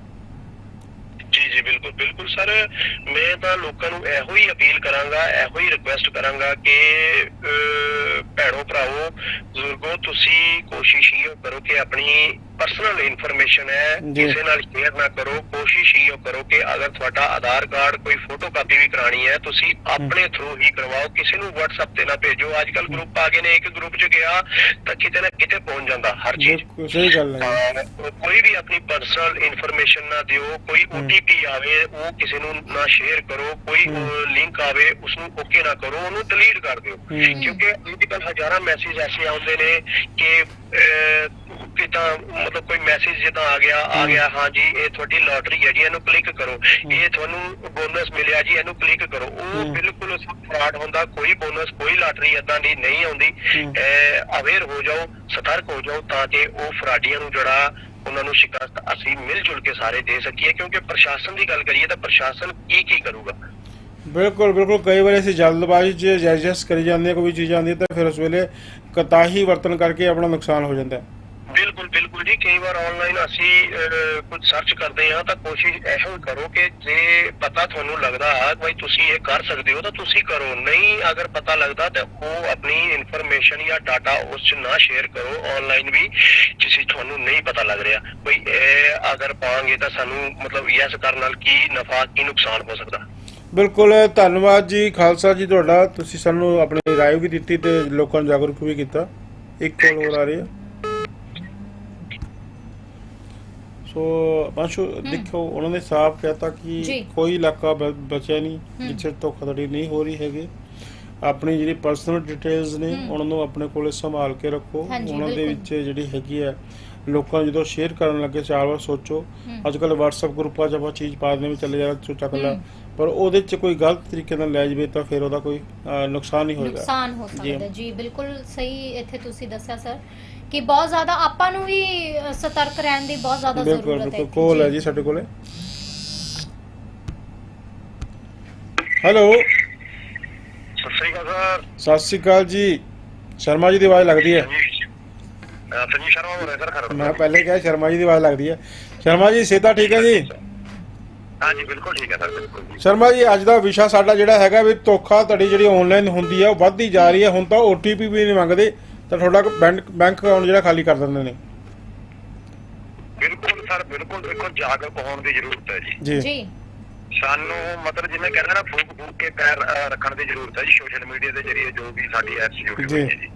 ਜੀ ਜੀ ਬਿਲਕੁਲ ਬਿਲਕੁਲ ਸਰ। ਮੈਂ ਤਾਂ ਲੋਕਾਂ ਨੂੰ ਇਹੋ ਹੀ ਅਪੀਲ ਕਰਾਂਗਾ ਇਹੋ ਹੀ ਰਿਕੁਐਸਟ ਕਰਾਂਗਾ ਕਿ ਅਹ, ਭੈਣੋ ਭਰਾਵੋ ਬਜ਼ੁਰਗੋ ਤੁਸੀਂ ਕੋਸ਼ਿਸ਼ ਇਹ ਕਰੋ ਕਿ ਆਪਣੀ ਪਰਸਨਲ ਇਨਫੋਰਮੇਸ਼ਨ ਹੈ। ਕਿਸੇ ਨਾਲ ਸ਼ੇਅਰ ਨਾ ਕਰੋ ਕੋਸ਼ਿਸ਼ ਇਹ ਕਰੋ ਕਿ ਅਗਰ ਤੁਹਾਡਾ ਆਧਾਰ ਕਾਰਡ ਕੋਈ ਫੋਟੋ ਕਾਪੀ ਵੀ ਕਰਾਣੀ ਹੈ ਤੁਸੀਂ ਆਪਣੇ ਥਰੂ ਹੀ ਕਰਵਾਓ ਕਿਸੇ ਨੂੰ WhatsApp ਤੇ ਨਾ ਭੇਜੋ ਅੱਜ ਕੱਲ ਗਰੁੱਪ ਆ ਗਏ ਨੇ ਇੱਕ ਗਰੁੱਪ 'ਚ ਗਿਆ ਤਾਂ ਕਿਤੇ ਨਾ ਕਿਤੇ ਪਹੁੰਚ ਜਾਂਦਾ ਹਰ ਚੀਜ਼ ਸਹੀ ਗੱਲ ਹੈ ਕੋਈ ਵੀ ਆਪਣੀ ਪਰਸਨਲ ਇਨਫੋਰਮੇਸ਼ਨ ਨਾ ਦਿਓ ਕੋਈ। OTP ਆਵੇ ਉਹ ਕਿਸੇ ਨੂੰ ਨਾ ਸ਼ੇਅਰ ਕਰੋ ਕੋਈ। ਲਿੰਕ ਆਵੇ ਉਸ ਨੂੰ ਓਕੇ ਨਾ ਕਰੋ ਉਹਨੂੰ ਡਿਲੀਟ ਕਰ ਦਿਓ। ਕਿਉਂਕਿ ਅੱਜ ਕੱਲ੍ਹ ਹਜ਼ਾਰਾਂ ਮੈਸੇਜ ਐਸੇ ਆਉਂਦੇ ਨੇ ਕਿ ਕਿਤਾ ਮਤਲਬ ਕੋਈ ਮੈਸੇਜ ਜਿੱਦਾਂ ਆ ਗਿਆ ਆ ਗਿਆ ਹਾਂ ਜੀ ਇਹ ਤੁਹਾਡੀ ਲੋਟਰੀ ਹੈ ਜੀ ਇਹਨੂੰ ਕਲਿੱਕ ਕਰੋ। ਇਹ ਤੁਹਾਨੂੰ ਬੋਨਸ ਮਿਲਿਆ ਜੀ ਇਹਨੂੰ ਕਲਿੱਕ ਕਰੋ। ਉਹ। ਬਿਲਕੁਲ ਫਰਾਡ ਹੁੰਦਾ ਕੋਈ ਬੋਨਸ ਕੋਈ ਲਾਟਰੀ ਇਦਾਂ ਦੀ ਨਹੀਂ ਆਉਂਦੀ। ਅਵੇਅਰ ਹੋ ਜਾਓ ਸਤਰਕ ਹੋ ਜਾਓ ਤਾਂ ਕਿ ਉਹ ਫਰਾਡੀਆਂ ਨੂੰ ਜਿਹੜਾ ਉਹਨਾਂ ਨੂੰ ਸ਼ਿਕਾਇਤ ਅਸੀਂ ਮਿਲ ਜੁਲ ਕੇ ਸਾਰੇ ਦੇ ਸਕੀਏ ਕਿਉਂਕਿ ਪ੍ਰਸ਼ਾਸਨ ਦੀ ਗੱਲ ਕਰੀਏ ਤਾਂ ਪ੍ਰਸ਼ਾਸਨ ਕੀ ਕੀ ਕਰੂਗਾ? ਬਿਲਕੁਲ ਬਿਲਕੁਲ। ਕਈ ਵਾਰ ਅਸੀਂ ਜਲਦਬਾਜ਼ੀ 'ਚ ਜੈਜੈਸ ਕਰੀ ਜਾਂਦੇ ਕੋਈ ਚੀਜ਼ ਆਉਂਦੀ ਤਾਂ ਫਿਰ ਉਸ ਵੇਲੇ ਕਤਾਹੀ ਵਰਤਨ ਕਰਕੇ ਆਪਣਾ ਨੁਕਸਾਨ ਹੋ ਜਾਂਦਾ ਹੈ। ਬਿਲਕੁਲ ਬਿਲਕੁਲ ਜੀ। ਕਈ ਵਾਰ ਆਨਲਾਈਨ ਅਸੀਂ ਕੁਝ ਸਰਚ ਕਰਦੇ ਹਾਂ ਤਾਂ ਕੋਸ਼ਿਸ਼ ਇਹੋ ਕਰੋ ਕਿ ਜੇ ਪਤਾ ਤੁਹਾਨੂੰ ਲੱਗਦਾ ਹੈ ਕਿ ਤੁਸੀਂ ਇਹ ਕਰ ਸਕਦੇ ਹੋ ਤਾਂ ਤੁਸੀਂ ਕਰੋ। ਨਹੀਂ ਅਗਰ ਪਤਾ ਲੱਗਦਾ ਤਾਂ ਉਹ ਆਪਣੀ ਇਨਫੋਰਮੇਸ਼ਨ ਜਾਂ ਡਾਟਾ ਉਸ 'ਚ ਨਾ ਸ਼ੇਅਰ ਕਰੋ। ਆਨਲਾਈਨ ਵੀ ਜਿਸ ਤੁਹਾਨੂੰ ਨਹੀਂ ਪਤਾ ਲੱਗ ਰਿਹਾ। ਬਈ ਇਹ ਅਗਰ ਪਾਵਾਂਗੇ ਤਾਂ ਸਾਨੂੰ ਮਤਲਬ ਯੈਸ ਕਰਨ ਨਾਲ ਕੀ ਨਫਾ, ਕੀ ਨੁਕਸਾਨ ਹੋ ਸਕਦਾ? ਬਿਲਕੁਲ, ਧੰਨਵਾਦ ਜੀ। ਖਾਲਸਾ ਜੀ ਤੁਹਾਡਾ। ਤੁਸੀਂ ਸਾਨੂੰ ਆਪਣੀ ਰਾਏ ਵੀ ਦਿੱਤੀ ਤੇ ਲੋਕਾਂ ਨੂੰ ਜਾਗਰੂਕ ਵੀ ਕੀਤਾ। ਇੱਕ ਕੋਲ ਹੋਰ ਆ ਰਹੀ ਹੈ। ਸੋ ਬਾਸ਼ੂ ਦੇਖੋ ਉਹਨਾਂ ਨੇ ਸਾਫ਼ ਕਹਿਤਾ ਜੀ। ਕਿ ਕੋਈ ਇਲਾਕਾ ਬਚਿਆ ਨਹੀਂ। ਜਿੱਥੇ ਧੋਖਾਧੜੀ ਨਹੀਂ ਹੋ ਰਹੀ ਹੈਗੀ ਆਪਣੀ ਜਿਹੜੀ ਪਰਸਨਲ ਡਿਟੇਲਸ ਨੇ। ਉਹਨਾਂ ਨੂੰ ਆਪਣੇ ਕੋਲੇ ਸੰਭਾਲ ਕੇ ਰੱਖੋ ਉਹਨਾਂ ਦੇ। ਵਿੱਚ ਜਿਹੜੀ ਹੈਗੀ ਹੈ ਲੋਕਾਂ ਨੂੰ ਜਦੋਂ ਸ਼ੇਅਰ ਕਰਨ ਲੱਗੇ ਚਾਰ ਵਾਰ ਸੋਚੋ। ਅੱਜ ਕੱਲ WhatsApp ਗਰੁੱਪਾਂ 'ਚ ਆਪਾਂ ਚੀਜ਼ ਪਾ ਦਿੰਦੇ ਵੀ ਚੱਲ ਯਾਰ ਤੂੰ ਚੱਕ ਲੈ। ਪਰ ਉਹਦੇ 'ਚ ਕੋਈ ਗਲਤ ਤਰੀਕੇ ਨਾਲ ਲੈ ਜਾਵੇ ਤਾਂ ਫਿਰ ਉਹਦਾ ਕੋਈ ਨੁਕਸਾਨ ਨਹੀਂ ਹੋਏਗਾ ਨੁਕਸਾਨ ਹੋ ਜੀ। ਸਕਦਾ ਜੀ ਬਿਲਕੁਲ ਸਹੀ ਇੱਥੇ ਤੁਸੀਂ ਦੱਸਿਆ ਸਰ ਕਿ ਬਹੁਤ ਜ਼ਿਆਦਾ ਆਪਾਂ ਨੂੰ ਵੀ ਅ, ਸਤਰਕ ਰਹਿਣ ਦੀ ਬਹੁਤ ਜ਼ਿਆਦਾ ਬਿਲਕੁਲ ਜ਼ਰੂਰਤ ਹੈ ਬਿਲਕੁਲ। ਕੋਲ ਹੈ ਜੀ ਸਾਡੇ ਕੋਲੇ। ਹੈਲੋ। ਸਤਿ ਸ੍ਰੀ ਅਕਾਲ ਸਰ। ਸਤਿ ਸ਼੍ਰੀ ਅਕਾਲ ਜੀ। ਸ਼ਰਮਾ ਜੀ ਦੀ ਆਵਾਜ਼ ਲੱਗਦੀ ਹੈ। ਸੰਜੀਵ ਸ਼ਰਮਾ ਬੋਲ ਰਿਹਾ ਸਰ ਖਰੜ ਮੈਂ ਪਹਿਲੇ ਕਿਹਾ ਸ਼ਰਮਾ ਜੀ ਦੀ ਆਵਾਜ਼ ਲੱਗਦੀ ਹੈ। ਸ਼ਰਮਾ ਜੀ ਸਿਹਤਾ ਠੀਕ ਹੈ ਜੀ? ਹਾਂਜੀ ਬਿਲਕੁਲ ਠੀਕ ਹੈ ਸਰ ਬਿਲਕੁਲ ਜੀ। ਸ਼ਰਮਾ ਜੀ ਅੱਜ ਦਾ ਵਿਸ਼ਾ ਸਾਡਾ ਜਿਹੜਾ ਹੈਗਾ ਵੀ ਧੋਖਾ ਧੜੀ ਜਿਹੜੀ ਆਨਲਾਈਨ ਹੁੰਦੀ ਹੈ ਉਹ ਵੱਧਦੀ ਜਾ ਰਹੀ ਹੈ। ਹੁਣ ਤਾਂ OTP ਵੀ ਨਹੀਂ ਮੰਗਦੇ। ਤਾਂ ਤੁਹਾਡਾ ਬੈਂਕ ਬੈਂਕ ਅਕਾਊਂਟ ਜਿਹੜਾ ਖਾਲੀ ਕਰ ਦਿੰਦੇ ਨੇ। ਬਿਲਕੁਲ ਸਰ ਬਿਲਕੁਲ ਦੇਖੋ ਜਾਗਰੂਕ ਹੋਣ ਦੀ ਜ਼ਰੂਰਤ ਹੈ ਜੀ। ਜੀ। ਸਾਨੂੰ ਮਤਲਬ ਜਿਵੇਂ ਕਹਿੰਦੇ ਨਾ ਫੂਕ ਫੂਕ ਕੇ ਪੈਰ ਰੱਖਣ ਦੀ ਜ਼ਰੂਰਤ ਹੈ ਜੀ ਸੋਸ਼ਲ ਮੀਡੀਆ ਦੇ ਜ਼ਰੀਏ ਜੋ ਵੀ ਸਾਡੀ ਐਪਸ ਜੁੜੀ। ਹੋਈ ਹੈ ਜੀ।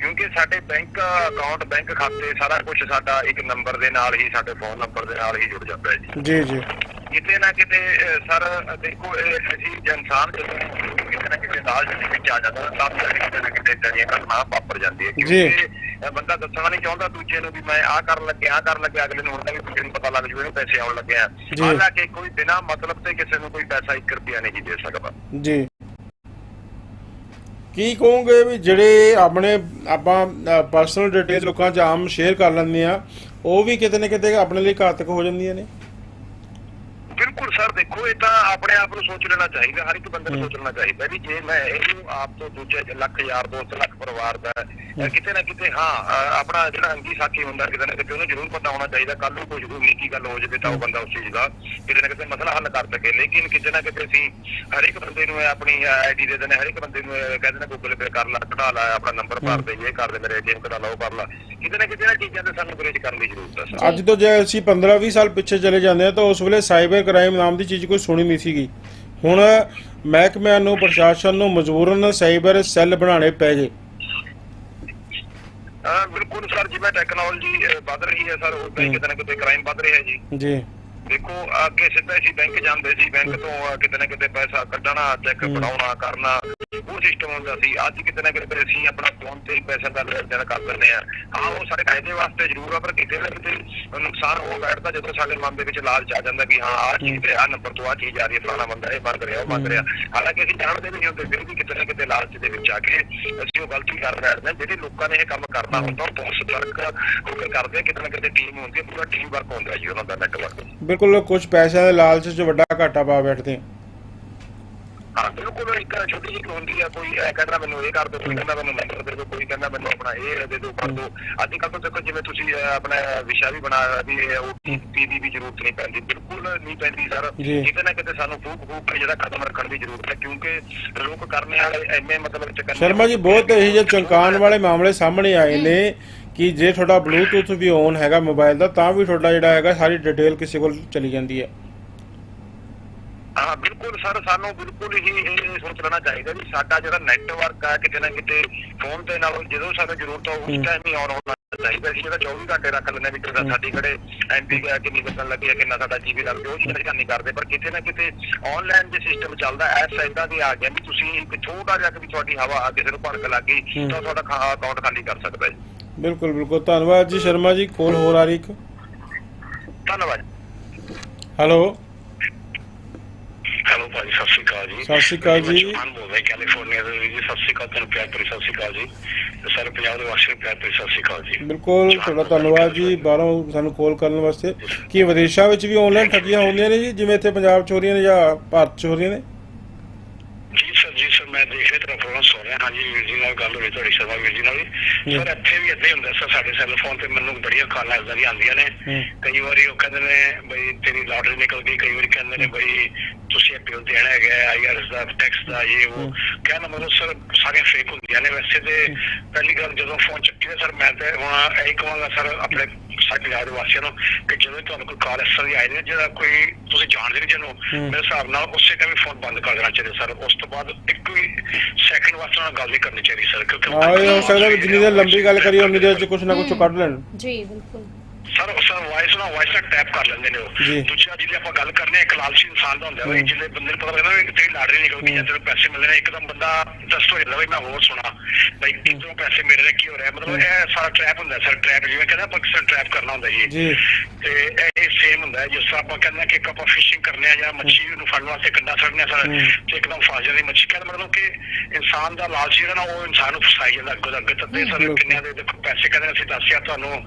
ਕਿਉਂਕਿ ਸਾਡੇ ਬੈਂਕ ਅਕਾਊਂਟ ਬੈਂਕ ਖਾਤੇ ਸਾਰਾ ਕੁਝ ਸਾਡਾ ਇੱਕ ਨੰਬਰ ਦੇ ਨਾਲ ਹੀ ਸਾਡੇ ਫੋਨ ਨੰਬਰ ਦੇ ਨਾਲ ਹੀ ਜੁੜ ਜਾਂਦਾ ਹੈ ਜੀ। ਜੀ ਜੀ। ਕਿਤੇ ਨਾ ਕਿਤੇ ਸਰ ਦੇਖੋ ਇਹ ਅਸੀਂ ਜੇ ਇਨਸਾਨ ਜਦੋਂ ਨਾ ਕਿਤੇ ਦਾਲ ਦੇ ਵਿੱਚ ਆ ਜਾਂਦਾ ਤਾਂ ਸਾਡੇ ਕਿਤੇ ਨਾ ਕਿਤੇ ਤਰੀਆਂ ਘਟਨਾ ਵਾਪਰ ਜਾਂਦੀ ਹੈ ਜੀ। ਕਿਉਂਕਿ ਬੰਦਾ ਦੱਸਣਾ ਨਹੀਂ ਚਾਹੁੰਦਾ ਦੂਜੇ ਨੂੰ ਵੀ ਮੈਂ ਆਹ ਕਰਨ ਲੱਗਿਆ ਆਹ ਕਰਨ ਲੱਗਿਆ ਅਗਲੇ ਨੂੰ ਹੁੰਦਾ ਵੀ ਦੂਜੇ ਨੂੰ ਪਤਾ ਲੱਗ ਜੂ ਇਹਨੂੰ ਪੈਸੇ ਆਉਣ ਲੱਗੇ ਆ। ਹਾਲਾਂਕਿ ਕੋਈ ਬਿਨਾ ਮਤਲਬ ਤੇ ਕਿਸੇ ਨੂੰ ਕੋਈ ਪੈਸਾ 1 ਰੁਪਿਆ ਨਹੀਂ ਦੇ ਸਕਦਾ। ਜੀ। ਕੀ ਕਹੋਗੇ ਵੀ ਜਿਹੜੇ ਆਪਣੇ ਆਪਾਂ ਪਰਸਨਲ ਡਿਟੇਲ ਲੋਕਾਂ 'ਚ ਆਮ ਸ਼ੇਅਰ ਕਰ ਲੈਂਦੇ ਆ ਉਹ ਵੀ ਕਿਤੇ ਨਾ ਕਿਤੇ ਆਪਣੇ ਲਈ ਘਾਤਕ ਹੋ ਜਾਂਦੀਆਂ ਨੇ? ਬਿਲਕੁਲ ਸਰ ਦੇਖੋ ਇਹ ਤਾਂ ਆਪਣੇ ਆਪ ਨੂੰ ਸੋਚ ਲੈਣਾ ਚਾਹੀਦਾ ਹਰ ਇੱਕ ਬੰਦੇ ਨੂੰ। ਸੋਚ ਲੈਣਾ ਚਾਹੀਦਾ ਵੀ ਜੇ ਮੈਂ ਇਹਨੂੰ ਆਪ ਤੋਂ ਦੂਜੇ ਲੱਖ ਯਾਰ ਦੋਸਤ ਲੱਖ ਪਰਿਵਾਰ ਦਾ ਹੈ। ਕਿਤੇ ਨਾ ਕਿਤੇ ਹਾਂ ਆਪਣਾ ਜਿਹੜਾ ਅੰਗੀ ਸਾਥੀ ਹੁੰਦਾ ਕਿਤੇ ਨਾ ਕਿਤੇ ਉਹਨੂੰ ਜ਼ਰੂਰ ਪਤਾ ਹੋਣਾ ਚਾਹੀਦਾ ਕੱਲ ਨੂੰ ਕੋਈ ਜ਼ਰੂਰ ਨਿੱਕੀ ਗੱਲ ਹੋ ਜਾਵੇ ਤਾਂ ਉਹ। ਬੰਦਾ ਉਸ ਚੀਜ਼ ਦਾ ਕਿਤੇ ਨਾ ਕਿਤੇ ਮਸਲਾ ਹੱਲ ਕਰ ਸਕੇ ਲੇਕਿਨ ਕਿਤੇ ਨਾ ਕਿਤੇ ਅਸੀਂ ਹਰ ਇੱਕ ਬੰਦੇ ਨੂੰ ਆਪਣੀ ਆਈਡੀ ਦੇ ਦੇਣਾ ਹਰ ਇੱਕ ਬੰਦੇ ਨੂੰ ਇਹ ਕਹਿ ਦੇਣਾ ਗੂਗਲ ਪੇ ਕਰ ਲਾ ਕਢਾ ਲਾ ਆਪਣਾ ਨੰਬਰ ਭਰ। ਦੇ ਇਹ ਕਰ ਦੇ ਮੇਰੇ ਏਟੀਐਮ ਕਢਾ ਲਾ ਉਹ ਕਰ ਲਾ ਕਿਤੇ ਨਾ ਕਿਤੇ ਇਹ ਚੀਜ਼ਾਂ ਤੇ ਸਾਨੂੰ ਗੁਰੇਜ ਕਰਨ ਦੀ ਜ਼ਰੂਰਤ ਹੈ ਸਰ ਅੱਜ ਤੋਂ ਜੇ ਅਸੀਂ 15-20 ਸਾਲ ਪਿੱਛੇ ਚਲੇ ਜਾਂਦੇ ਆ ਤਾਂ ਉਸ ਵੇਲੇ ਸਾਈਬਰ ਕ੍ਰਾਈਮ ਨਾਮ ਦੀ ਚੀਜ਼ ਕੋਈ ਸੁਣੀ ਨਹੀਂ ਸੀਗੀ। ਹੁਣ ਮਹਿਕਮਿਆਂ ਨੂੰ ਪ੍ਰਸ਼ਾਸਨ ਨੂੰ ਮਜਬੂਰਨ ਸਾਈਬਰ ਸੈੱਲ ਬਣਾਉਣੇ ਪੈ ਗਏ। ਹਾਂ ਬਿਲਕੁਲ ਸਰ ਜਿਵੇਂ ਟੈਕਨੋਲੋਜੀ ਵੱਧ ਰਹੀ ਹੈ ਸਰ ਉਦਾਂ ਹੀ। ਕਿਤੇ ਨਾ ਕਿਤੇ ਕ੍ਰਾਈਮ ਵੱਧ ਰਿਹਾ ਜੀ। ਜੀ। ਦੇਖੋ ਅੱਗੇ ਸਿੱਧਾ ਅਸੀਂ ਬੈਂਕ ਜਾਂਦੇ ਸੀ ਬੈਂਕ ਤੋਂ ਕਿਤੇ ਨਾ ਕਿਤੇ ਪੈਸਾ ਕੱਢਣਾ ਚੈੱਕ। ਬਣਾਉਣਾ ਕਰਨਾ ਉਹ ਸਿਸਟਮ ਹੁੰਦਾ ਸੀ। ਅੱਜ ਕਿਤੇ ਨਾ ਕਿਤੇ ਅਸੀਂ ਆਪਣਾ ਫੋਨ ਤੇ ਪੈਸਾ ਦਾ ਲੈਣ ਦੇਣ ਕਰ ਦਿੰਦੇ ਆ ਹਾਂ ਉਹ ਸਾਡੇ ਫਾਇਦੇ ਵਾਸਤੇ ਜ਼ਰੂਰ ਆ ਪਰ ਕਿਤੇ ਨਾ ਕਿਤੇ ਨੁਕਸਾਨ ਹੋ ਬੈਠਦਾ ਜਦੋਂ ਸਾਡੇ ਮਨ ਦੇ ਵਿੱਚ ਲਾਲਚ ਆ ਜਾਂਦਾ ਵੀ ਹਾਂ ਆਹ ਚੀਜ਼ ਤੇ ਆਹ ਨੰਬਰ ਤੋਂ ਆਹ ਚੀਜ਼ ਆ ਰਹੀ ਹੈ ਫਲਾਣਾ ਬੰਦਾ ਇਹ ਮੰਗ ਰਿਹਾ ਉਹ ਹਮ। ਰਿਹਾ ਹਾਲਾਂਕਿ ਅਸੀਂ ਜਾਣਦੇ ਨਹੀਂ ਹੁੰਦੇ ਫਿਰ ਵੀ ਕਿਤੇ ਨਾ ਕਿਤੇ ਲਾਲਚ ਦੇ ਵਿੱਚ ਆ ਕੇ ਅਸੀਂ ਉਹ ਗਲਤੀ ਕਰ ਬੈਠਦੇ ਹਾਂ ਜਿਹੜੇ ਲੋਕਾਂ ਨੇ ਇਹ ਕੰਮ ਕਰਨਾ। ਹੁੰਦਾ ਉਹ ਬਹੁਤ ਸਤਰਕ ਹੋ ਕੇ ਕਰਦੇ ਆ ਕਿਤੇ ਨਾ ਕਿਤੇ ਟੀਮ ਹੁੰਦੀ ਹੈ ਪੂਰਾ ਟੀਮ ਵਰਕ ਹੁੰਦਾ ਜੀ ਉਹਨਾਂ ਦਾ ਨੈਟਵਰਕ ਬਿਲਕੁਲ ਕੁਝ ਪੈਸਿਆਂ ਦੇ ਲਾਲਚ 'ਚ ਵੱਡਾ ਘਾਟਾ ਪਾ ਬੈਠਦੇ ਆ ਹਾਂ ਬਿਲਕੁਲ ਇੱਕ ਛੋਟੀ ਜਿਹੀ ਹੁੰਦੀ ਆ ਕੋਈ ਇਹ ਕਹਿੰਦਾ ਮੈਨੂੰ ਇਹ ਕਰ ਦਿਓ ਕੋਈ ਕਹਿੰਦਾ ਮੈਨੂੰ ਨੰਬਰ ਦੇ ਦਿਓ ਕੋਈ ਕਹਿੰਦਾ ਮੈਨੂੰ ਆਪਣਾ ਇਹ ਦੇ ਦਿਓ ਕਰ ਦਿਓ ਅੱਜ ਕੱਲ੍ਹ ਤਾਂ ਦੇਖੋ ਜਿਵੇਂ ਤੁਸੀਂ ਆਪਣਾ ਵਿਸ਼ਾ ਵੀ ਬਣਾਇਆ ਵੀ ਓਟੀਪੀ ਦੀ ਵੀ ਜ਼ਰੂਰਤ ਨਹੀਂ ਪੈਂਦੀ। ਬਿਲਕੁਲ ਨਹੀਂ ਪੈਂਦੀ ਸਰ। ਕਿਤੇ ਨਾ ਕਿਤੇ ਸਾਨੂੰ ਫੂਕ ਫੂਕ ਜਿਹੜਾ ਕਦਮ ਰੱਖਣ ਦੀ ਜ਼ਰੂਰਤ ਹੈ ਕਿਉਂਕਿ ਲੋਕ ਕਰਨੇ ਵਾਲੇ ਐਵੇਂ ਮਤਲਬ ਚ ਸ਼ਰਮਾ ਜੀ ਬਹੁਤ ਇਹੋ ਜਿਹੇ ਚਮਕਾਉਣ ਵਾਲੇ ਮਾਮਲੇ ਸਾਹਮਣੇ ਆਏ ਨੇ ਕਿ ਜੇ ਤੁਹਾਡਾ ਬਲੂਟੁੱਥ ਵੀ ਔਨ ਹੈਗਾ ਮੋਬਾਈਲ ਦਾ ਤਾਂ ਵੀ ਤੁਹਾਡਾ ਜਿਹੜਾ ਹੈਗਾ ਸਾਰੀ ਡਿਟੇਲ ਕਿਸੇ ਕੋਲ ਚਲੀ ਜਾਂਦੀ ਹੈ। ਹਾਂ ਬਿਲਕੁਲ ਸਰ ਸਾਨੂੰ ਬਿਲਕੁਲ ਹੀ ਇਹ ਸੋਚ ਲੈਣਾ ਚਾਹੀਦਾ ਵੀ ਸਾਡਾ ਜਿਹੜਾ ਨੈਟਵਰਕ ਆ ਕਿਤੇ ਨਾ ਕਿਤੇ ਫੋਨ ਦੇ ਨਾਲ ਜਦੋਂ ਸਾਨੂੰ ਜ਼ਰੂਰਤ ਹੋ। ਉਸ ਟਾਈਮ ਹੀ ਆਨ ਹੋਣਾ ਚਾਹੀਦਾ ਸੀ ਜਿਹੜਾ 24 ਘੰਟੇ ਰੱਖ ਲੈਂਦੇ ਵੀ ਕਿਤੇ ਹਮ। ਸਾਡੀ ਕਿਹੜੇ ਐਮਪੀ ਕਿੰਨੀ ਲੱਗਣ ਲੱਗੀ ਹੈ ਕਿੰਨਾ ਸਾਡਾ ਜੀਬੀ ਲੱਗ ਗਿਆ ਉਹ ਚੀਜ਼ਾਂ ਨਹੀਂ ਕਰਦੇ। ਪਰ ਕਿਤੇ ਨਾ ਕਿਤੇ ਆਨਲਾਈਨ ਜੇ ਸਿਸਟਮ ਚੱਲਦਾ ਐਪਸ ਇਦਾਂ ਦੀ ਆ ਗਿਆ ਵੀ ਤੁਸੀਂ ਇੱਕ ਛੋਟਾ ਜਿਹਾ ਕਿ ਵੀ ਤੁਹਾਡੀ ਹਵਾ ਆ ਕਿਸੇ ਨੂੰ ਭੜਕ ਲੱਗ ਗਈ। ਤਾਂ ਤੁਹਾਡਾ ਅਕਾਊਂਟ ਖਾਲੀ ਕਰ ਸਕਦਾ ਹੈ ਬਿਲਕੁਲ ਬਿਲਕੁਲ। ਧੰਨਵਾਦ ਜੀ ਸ਼ਰਮਾ ਜੀ ਕੋਲ ਹੋਰ ਆ ਰਹੀ ਇੱਕ। ਧੰਨਵਾਦ। ਹੈਲੋ ਹੈਲੋ ਭਾਜੀ ਸਤਿ ਸ਼੍ਰੀ ਅਕਾਲ ਜੀ। ਸਤਿ ਸ਼੍ਰੀ ਅਕਾਲ ਜੀ। ਮੈਂ ਜਵਾਨ ਬੋਲ ਰਿਹਾ ਕੈਲੀਫੋਰਨੀਆ ਤੋਂ ਜੀ ਸਤਿ ਸ਼੍ਰੀ ਅਕਾਲ ਤੁਹਾਨੂੰ ਪਿਆਰ ਭਰੀ ਸਤਿ ਸ਼੍ਰੀ ਅਕਾਲ ਜੀ। ਸਾਰੇ ਪੰਜਾਬ ਦੇ ਵਾਸੀਆਂ ਨੂੰ ਪਿਆਰ ਭਰੀ ਸਤਿ ਸ਼੍ਰੀ ਅਕਾਲ ਜੀ। ਬਿਲਕੁਲ ਤੁਹਾਡਾ ਧੰਨਵਾਦ ਜੀ। ਬਾਹਰੋਂ ਸਾਨੂੰ ਕਾਲ ਕਰਨ ਵਾਸਤੇ। ਕੀ ਵਿਦੇਸ਼ਾਂ ਵਿੱਚ ਵੀ ਆਨਲਾਈਨ ਠੱਗੀਆਂ ਹੁੰਦੀਆਂ ਨੇ ਜੀ ਜਿਵੇਂ ਇੱਥੇ ਪੰਜਾਬ 'ਚ ਹੋ ਰਹੀਆਂ ਨੇ ਜਾਂ ਭਾਰਤ 'ਚ ਹੋ ਰਹੀਆਂ ਨੇ? ਜੀ ਸਰ ਸਰ ਮੈਂ ਦੇਖ ਰਿਹਾ ਤੇਰਾ ਪ੍ਰੋਗਰਾਮ ਸੁਣ ਰਿਹਾ। ਹਾਂਜੀ ਵੀਰ ਜੀ ਨਾਲ ਗੱਲ ਹੋਈ ਤੁਹਾਡੀ ਸ਼ਰਮਾ ਵੀਰ ਜੀ ਨਾਲ ਵੀ। ਸਰ ਇੱਥੇ ਵੀ ਹੀ ਹੁੰਦਾ ਸਰ ਸਾਡੇ ਸੈੱਲ ਫੋਨ ਤੇ ਮੈਨੂੰ ਬੜੀਆਂ ਕਾਲਾਂ ਏਦਾਂ ਦੀਆਂ ਆਉਂਦੀਆਂ ਨੇ। ਕਈ ਵਾਰੀ ਉਹ ਕਹਿੰਦੇ ਨੇ ਬਈ ਤੇਰੀ ਲਾਟਰੀ ਨਿਕਲ ਗਈ। ਕਈ ਵਾਰੀ ਕਹਿੰਦੇ ਨੇ ਬਈ ਤੁਸੀਂ ਇਹ ਬਿੱਲ ਦੇਣਾ ਹੈਗਾ ਆਈਆਰਐਸ ਦਾ ਟੈਕਸ ਦਾ ਇਹ ਉਹ। ਕਹਿਣ ਦਾ ਮਤਲਬ ਸਰ ਸਾਰੀਆਂ ਫੇਕ ਹੁੰਦੀਆਂ ਨੇ ਵੈਸੇ ਤੇ। ਪਹਿਲੀ ਗੱਲ ਜਦੋਂ ਫੋਨ ਚੱਕੀ ਸਰ ਮੈਂ ਤੇ ਹੁਣ ਇਹੀ ਕਹਾਂਗਾ ਸਰ ਆਪਣੇ ਸਾਡੇ ਪੰਜਾਬ ਦੇ ਵਾਸੀਆਂ ਨੂੰ ਕਿ ਜਦੋਂ ਵੀ ਤੁਹਾਨੂੰ ਕੋਈ ਕਾਲ ਇਸ ਤਰ੍ਹਾਂ ਦੀ ਆਈ ਨੇ ਜਿਹੜਾ ਕੋਈ ਤੁਸੀਂ ਜਾਣਦੇ ਨਹੀਂ ਜਿਹਨੂੰ ਮੇਰੇ ਹਿਸਾਬ ਨਾਲ ਉਸੇ ਟਾਈਮ ਫੋਨ ਬੰਦ ਕਰ ਦੇਣਾ ਚਾਹੀਦਾ ਸਰ। ਉਸ ਤੋਂ ਬਾਅਦ ਇੱਕ ਵੀ ਸੈਕਿੰਡ ਵਾਸਤੇ ਨਾਲ ਗੱਲ ਨਹੀਂ ਕਰਨੀ ਚਾਹੀਦੀ ਸਰ ਕਿਉਂਕਿ ਹਾਂ ਇਹ ਹੋ ਸਕਦਾ ਵੀ ਜਿੰਨੀ ਦੇਰ ਲੰਬੀ ਗੱਲ ਕਰੀ ਉਨੀ ਦੇਰ 'ਚ ਕੁਛ ਨਾ ਕੁਛ ਕੱਢ ਲੈਣ। ਜੀ ਬਿਲਕੁਲ। ਸਰ ਸਰ ਵਾਇਸ ਨਾਲ ਵਾਇਸ ਨਾਲ ਟੈਪ ਕਰ ਲੈਂਦੇ ਨੇ ਉਹ। ਦੂਜਾ ਜਿਹਦੇ ਆਪਾਂ ਗੱਲ ਕਰਨੇ ਆ ਇੱਕ ਲਾਲਚੀ ਇਨਸਾਨ ਦਾ ਹੁੰਦਾ ਹੈ ਜਿਹਦੇ ਬੰਦੇ ਨੂੰ ਪਤਾ ਲੱਗਦਾ ਵੀ ਤੇਰੀ ਲਾਟਰੀ ਨਿਕਲ ਗਈ ਜਾਂ ਤੈਨੂੰ ਪੈਸੇ ਮਿਲਣੇ ਨੇ ਇੱਕਦਮ ਬੰਦਾ ਦਸਤ ਹੋ ਜਾਂਦਾ ਵੀ ਮੈਂ ਹੋਰ ਸੁਣਾ। ਬਈ ਕਿੱਥੋਂ ਪੈਸੇ ਮਿਲ ਰਹੇ ਕੀ ਹੋ ਰਿਹਾ? ਮਤਲਬ ਇਹ ਸਾਰਾ ਟ੍ਰੈਪ ਹੁੰਦਾ ਸਰ ਟ੍ਰੈਪ ਜਿਵੇਂ ਕਹਿੰਦਾ ਪਾਕਿਸਤਾਨ ਟ੍ਰੈਪ ਕਰਨਾ ਹੁੰਦਾ ਜੀ। ਤੇ ਇਹ ਸੇਮ ਹੁੰਦਾ ਜਿਸ ਤਰ੍ਹਾਂ ਆਪਾਂ ਕਹਿੰਦੇ ਕਿ ਆਪਾਂ ਫਿਸ਼ਿੰਗ ਕਰਨੇ ਆ ਜਾਂ ਮੱਛੀ ਨੂੰ ਫੜਨ ਵਾਸਤੇ ਕੰਡਾ ਛੱਡਨੇ ਆ ਸਰ ਤੇ ਇੱਕਦਮ ਫਸ ਜਾਂਦੀ ਮੱਛੀ। ਕਹਿੰਦਾ ਮਤਲਬ ਕਿ ਇਨਸਾਨ ਦਾ ਲਾਲਚ ਜਿਹੜਾ ਨਾ ਉਹ ਇਨਸਾਨ ਨੂੰ ਫਸਾਈ ਜਾਂਦਾ ਅੱਗੋਂ ਅੱਗੇ ਤੱਦੇ ਸਰ। ਕਿੰਨਿਆਂ ਦੇ ਦੇਖੋ ਪੈਸੇ ਕਹਿੰਦੇ ਅਸੀਂ ਦੱਸਿਆ ਤੁਹਾਨੂੰ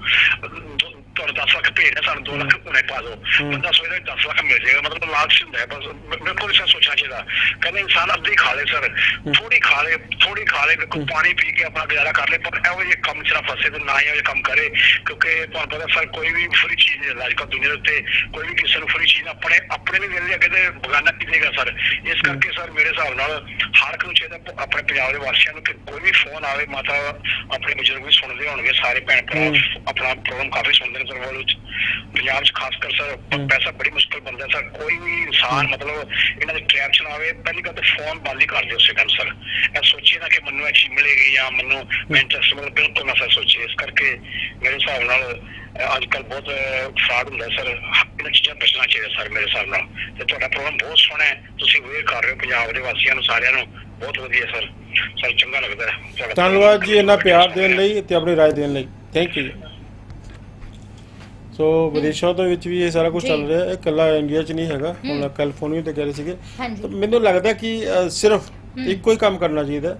ਤੁਹਾਨੂੰ 10 ਲੱਖ ਭੇਜ ਰਿਹਾ ਸਾਨੂੰ 2 ਲੱਖ ਹੁਣੇ ਪਾ ਦਿਓ। ਬੰਦਾ ਸੋਚਦਾ 10 ਲੱਖ ਮਿਲ ਜਾਏਗਾ ਮਤਲਬ ਲਾਲਚ ਹੁੰਦਾ ਹੈ ਬਸ ਬ- ਬਿਲਕੁਲ ਇਸ ਸੋਚਣਾ ਚਾਹੀਦਾ। ਕਹਿੰਦੇ ਇਨਸਾਨ ਅੱਧੀ ਖਾ ਲੇ ਸਰ ਥੋੜੀ ਖਾ ਲੇ ਥੋੜੀ ਖਾ ਲੇ ਦੇਖੋ ਪਾਣੀ ਪੀ ਕੇ ਆਪਣਾ ਗੁਜ਼ਾਰਾ ਕਰ ਲੇ ਪਰ ਇਹੋ ਜਿਹੇ ਕੰਮ ਚ ਨਾ ਫਸੇ ਤੇ ਨਾ ਹੀ ਇਹੋ ਜਿਹੇ ਕੰਮ ਕਰੇ ਕਿਉਂਕਿ ਤੁਹਾਨੂੰ ਪਤਾ ਸਰ ਕੋਈ ਵੀ ਫਰੀ ਚੀਜ਼ ਨਹੀਂ ਅੱਜ ਕੱਲ੍ਹ ਦੁਨੀਆ ਦੇ ਉੱਤੇ ਕੋਈ ਵੀ ਕਿਸੇ ਨੂੰ ਫਰੀ ਚੀਜ਼ ਆਪਣੇ ਆਪਣੇ ਵੀ ਮਿਲ ਅੱਗੇ ਤੇ ਬਗਾਨਾ ਕੀ ਦੇਗਾ ਸਰ। ਇਸ ਕਰਕੇ ਸਰ ਮੇਰੇ ਹਿਸਾਬ ਨਾਲ ਹਰ ਨੂੰ ਚਾਹੀਦਾ ਆਪਣੇ ਪੰਜਾਬ ਦੇ ਵਾਸੀਆਂ ਨੂੰ ਕਿ ਕੋਈ ਵੀ ਫੋਨ ਆਵੇ ਮਾਤਾ ਆਪਣੇ ਬਜ਼ੁਰਗ ਵੀ ਸੁਣਦੇ ਹੋਣਗੇ ਸਾਰੇ ਭੈਣ ਭਰਾ ਆਪਣਾ ਪ੍ਰੋਗਰਾਮ ਕਾਫੀ ਸੁਣਦੇ ਸਰ ਸਰਵਲ ਵਿੱਚ ਪੰਜਾਬ 'ਚ ਖਾਸ ਕਰ ਸਰ ਪੈਸਾ ਬੜੀ ਮੁਸ਼ਕਲ ਬਣਦਾ ਸਰ ਕੋਈ ਵੀ ਇਨਸਾਨ ਮਤਲਬ ਇਹਨਾਂ ਦੇ ਟ੍ਰੈਪ 'ਚ ਆਵੇ ਪਹਿਲੀ ਗੱਲ ਤਾਂ ਫੋਨ ਬੰਦ ਹੀ ਕਰ ਦਿਓ ਉਸੇ ਟਾਈਮ ਸਰ। ਇਹ ਸੋਚੇ ਨਾ ਕਿ ਮੈਨੂੰ ਐਚੀ ਮਿਲੇਗੀ ਜਾਂ ਮੈਨੂੰ ਮੈਂ ਇੰਟਰਸਟ ਬਿਲਕੁਲ ਨਾ ਸਰ ਸੋਚੇ ਇਸ ਕਰਕੇ ਮੇਰੇ ਹਿਸਾਬ ਨਾਲ ਅੱਜ ਕੱਲ ਬਹੁਤ ਫਰਾਡ ਹੁੰਦਾ ਸਰ। ਇਹਨਾਂ ਚੀਜ਼ਾਂ ਤੋਂ ਬਚਣਾ ਚਾਹੀਦਾ ਸਰ ਮੇਰੇ ਹਿਸਾਬ ਨਾਲ। ਤੇ ਤੁਹਾਡਾ ਪ੍ਰੋਗਰਾਮ ਬਹੁਤ ਸੋਹਣਾ ਹੈ। ਤੁਸੀਂ ਵੇਅਰ ਕਰ ਰਹੇ ਹੋ ਪੰਜਾਬ ਦੇ ਵਾਸੀਆਂ ਨੂੰ ਸਾਰਿਆਂ ਨੂੰ। ਬਹੁਤ ਵਧੀਆ ਸਰ। ਸਰ ਚੰਗਾ ਲੱਗਦਾ ਹੈ। ਧੰਨਵਾਦ ਜੀ ਇੰਨਾ ਪਿਆਰ ਦੇਣ ਲਈ ਤੇ ਆਪਣੀ ਰਾਏ ਦੇਣ ਲਈ। ਥੈਂਕ ਯੂ ਸੋ ਵਿਦੇਸ਼ਾਂ ਦੇ ਵਿੱਚ ਵੀ ਇਹ ਸਾਰਾ ਕੁਝ। ਚੱਲ ਰਿਹਾ ਹੈ ਇਹ ਇਕੱਲਾ ਇੰਡੀਆ 'ਚ ਨਹੀਂ ਹੈਗਾ ਹੁਣ ਕੈਲੀਫੋਰਨੀਆ ਤੇ ਕਹਿ ਰਹੇ ਸੀਗੇ। ਤਾਂ ਮੈਨੂੰ ਲੱਗਦਾ ਕਿ ਅ, ਸਿਰਫ ਇੱਕੋ ਹੀ ਕੰਮ ਕਰਨਾ ਚਾਹੀਦਾ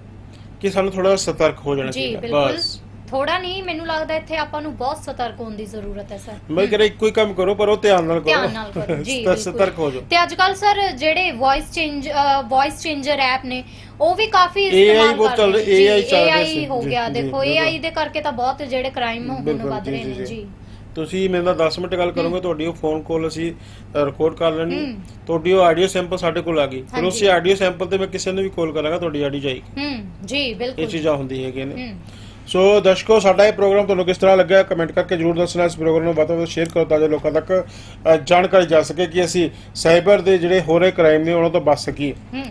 ਕਿ ਸਾਨੂੰ ਥੋੜਾ ਸਤਰਕ ਹੋ ਜਾਣਾ ਜੀ ਚਾਹੀਦਾ ਬਿਲਕੁਲ। ਬਸ। ਥੋੜਾ ਨਹੀਂ ਮੈਨੂੰ ਲੱਗਦਾ ਇੱਥੇ ਆਪਾਂ ਨੂੰ ਬਹੁਤ ਸਤਰਕ ਹੋਣ ਦੀ ਜ਼ਰੂਰਤ ਹੈ ਸਰ। ਮੈਂ ਕਹਿੰਦਾ ਇੱਕੋ ਹੀ ਕੰਮ ਕਰੋ ਪਰ ਉਹ ਧਿਆਨ ਨਾਲ ਕਰੋ। ਧਿਆਨ ਨਾਲ ਕਰੋ। ਜੀ ਬਿਲਕੁਲ। ਸਤਰਕ ਹੋ ਜਾਓ। ਤੇ ਅੱਜ ਕੱਲ ਸਰ ਜਿਹੜੇ voice change voice changer app ਨੇ ਉਹ ਵੀ ਕਾਫੀ AI ਇਸਤੇਮਾਲ ਬਹੁਤ ਕਰ ਚੱਲ ਰਹੇ AI ਜੀ, ਚੱਲ ਰਿਹਾ AI ਸੀ। ਹੋ ਜੀ, ਗਿਆ। ਜੀ, ਦੇਖੋ ਬਿਲਕੁਲ। AI ਦੇ ਕਰਕੇ ਤਾਂ ਬਹੁਤ ਜਿਹੜੇ ਕ੍ਰਾਈਮ ਹੁਣ ਬਿਲਕੁਲ, ਵੱਧ ਜੀ, ਰਹੇ ਜੀ, ਨੇ। ਜੀ। ਜੀ। ਤੁਸੀਂ ਮੇਰੇ ਨਾਲ 10 ਮਿੰਟ ਗੱਲ ਕਰੋਗੇ ਤੁਹਾਡੀ ਉਹ ਫੋਨ ਕਾਲ ਅਸੀਂ ਰਿਕਾਰਡ ਕਰ ਲੈਣੀ। ਤੁਹਾਡੀ ਉਹ ਆਡੀਓ ਸੈਂਪਲ ਸਾਡੇ ਕੋਲ ਆ ਗਈ। ਫਿਰ। ਉਸੇ ਆਡੀਓ ਸੈਂਪਲ ਤੇ ਮੈਂ ਕਿਸੇ ਨੂੰ ਵੀ ਕਾਲ ਕਰਾਂਗਾ ਤੁਹਾਡੀ ਆਡੀਓ ਜਾਏਗੀ। ਹੂੰ ਜੀ ਇਹ ਬਿਲਕੁਲ ਚੀਜ਼ਾਂ ਹੁੰਦੀਆਂ ਹੈਗੀਆਂ ਨੇ। ਸੋ ਦਰਸ਼ਕੋ ਸਾਡਾ ਇਹ ਪ੍ਰੋਗਰਾਮ ਤੁਹਾਨੂੰ ਕਿਸ ਤਰ੍ਹਾਂ ਲੱਗਿਆ ਕਮੈਂਟ ਕਰਕੇ ਜਰੂਰ ਦੱਸਣਾ। ਇਸ ਪ੍ਰੋਗਰਾਮ ਨੂੰ ਵੱਧ ਤੋਂ ਵੱਧ ਸ਼ੇਅਰ ਕਰੋ ਤਾਂ ਜੋ ਲੋਕਾਂ ਤੱਕ ਜਾਣਕਾਰੀ ਜਾ ਸਕੇ ਕਿ ਅਸੀਂ ਸਾਈਬਰ ਦੇ ਜਿਹੜੇ ਹੋ ਰਹੇ ਕ੍ਰਾਈਮ ਨੇ ਉਹਨਾਂ ਤੋਂ ਬਚ ਸਕੀਏ। ਹੂੰ।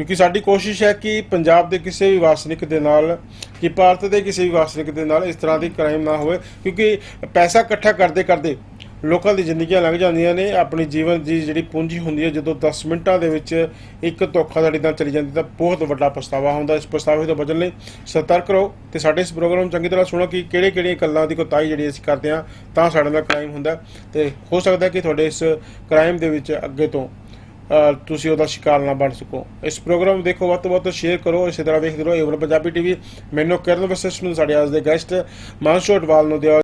ਕਿਉਂਕਿ ਸਾਡੀ ਕੋਸ਼ਿਸ਼ ਹੈ ਕਿ ਪੰਜਾਬ ਦੇ ਕਿਸੇ ਵੀ ਵਾਸਨਿਕ ਦੇ ਨਾਲ, ਕਿ ਭਾਰਤ ਦੇ ਕਿਸੇ ਵੀ ਵਾਸਨਿਕ ਦੇ ਨਾਲ ਇਸ ਤਰ੍ਹਾਂ ਦੀ ਕ੍ਰਾਈਮ ਨਾ ਹੋਵੇ। ਕਿਉਂਕਿ ਪੈਸਾ ਇਕੱਠਾ ਕਰਦੇ ਕਰਦੇ ਲੋਕਾਂ ਦੀ ਜ਼ਿੰਦਗੀਆਂ ਲੰਘ ਜਾਂਦੀਆਂ ਨੇ, ਆਪਣੀ ਜੀਵਨ ਦੀ ਜਿਹੜੀ ਪੂੰਜੀ ਹੁੰਦੀ ਹੈ, ਜਦੋਂ 10 ਮਿੰਟਾਂ ਦੇ ਵਿੱਚ ਇੱਕ ਧੋਖਾਧੜੀ ਨਾਲ ਚਲੀ ਜਾਂਦੀ, ਤਾਂ ਬਹੁਤ ਵੱਡਾ ਪਛਤਾਵਾ ਹੁੰਦਾ ਇਸ ਪਛਤਾਵੇ ਤੋਂ ਬਚਣ ਲਈ। ਸਤਰਕ ਰਹੋ ਤੇ ਸਾਡੇ ਇਸ ਪ੍ਰੋਗਰਾਮ ਨੂੰ ਚੰਗੀ ਤਰ੍ਹਾਂ ਸੁਣੋ ਕਿ ਕਿਹੜੇ ਕਿਹੜੀਆਂ ਗੱਲਾਂ ਦੀ ਕੋਤਾਈ ਜਿਹੜੀ ਅਸੀਂ ਕਰਦੇ ਹਾਂ, ਤਾਂ ਸਾਡੇ ਨਾਲ ਕ੍ਰਾਈਮ ਹੁੰਦਾ। ਹੈ ਤੇ ਹੋ ਸਕਦਾ ਕਿ ਤੁਹਾਡੇ ਇਸ ਕ੍ਰਾਈਮ ਦੇ ਵਿੱਚ ਅੱਗੇ ਤੋਂ ਤੁਸੀਂ ਉਹਦਾ ਸ਼ਿਕਾਰ ਨਾ ਬਣ ਸਕੋ। ਇਸ ਪ੍ਰੋਗਰਾਮ ਨੂੰ ਦੇਖੋ, ਵੱਧ ਤੋਂ ਵੱਧ ਸ਼ੇਅਰ ਕਰੋ, ਇਸੇ ਤਰ੍ਹਾਂ ਦੇਖਦੇ ਰਹੋ ਏਵਨ ਪੰਜਾਬੀ ਟੀਵੀ ਮੈਨੂੰ ਕਰਨ ਵਸਿਸ਼ ਨੂੰ, ਸਾਡੇ ਅੱਜ ਦੇ ਗੈਸਟ ਮਾਨਸੋ ਅਟਵਾਲ ਨੂੰ ਦਿਓ।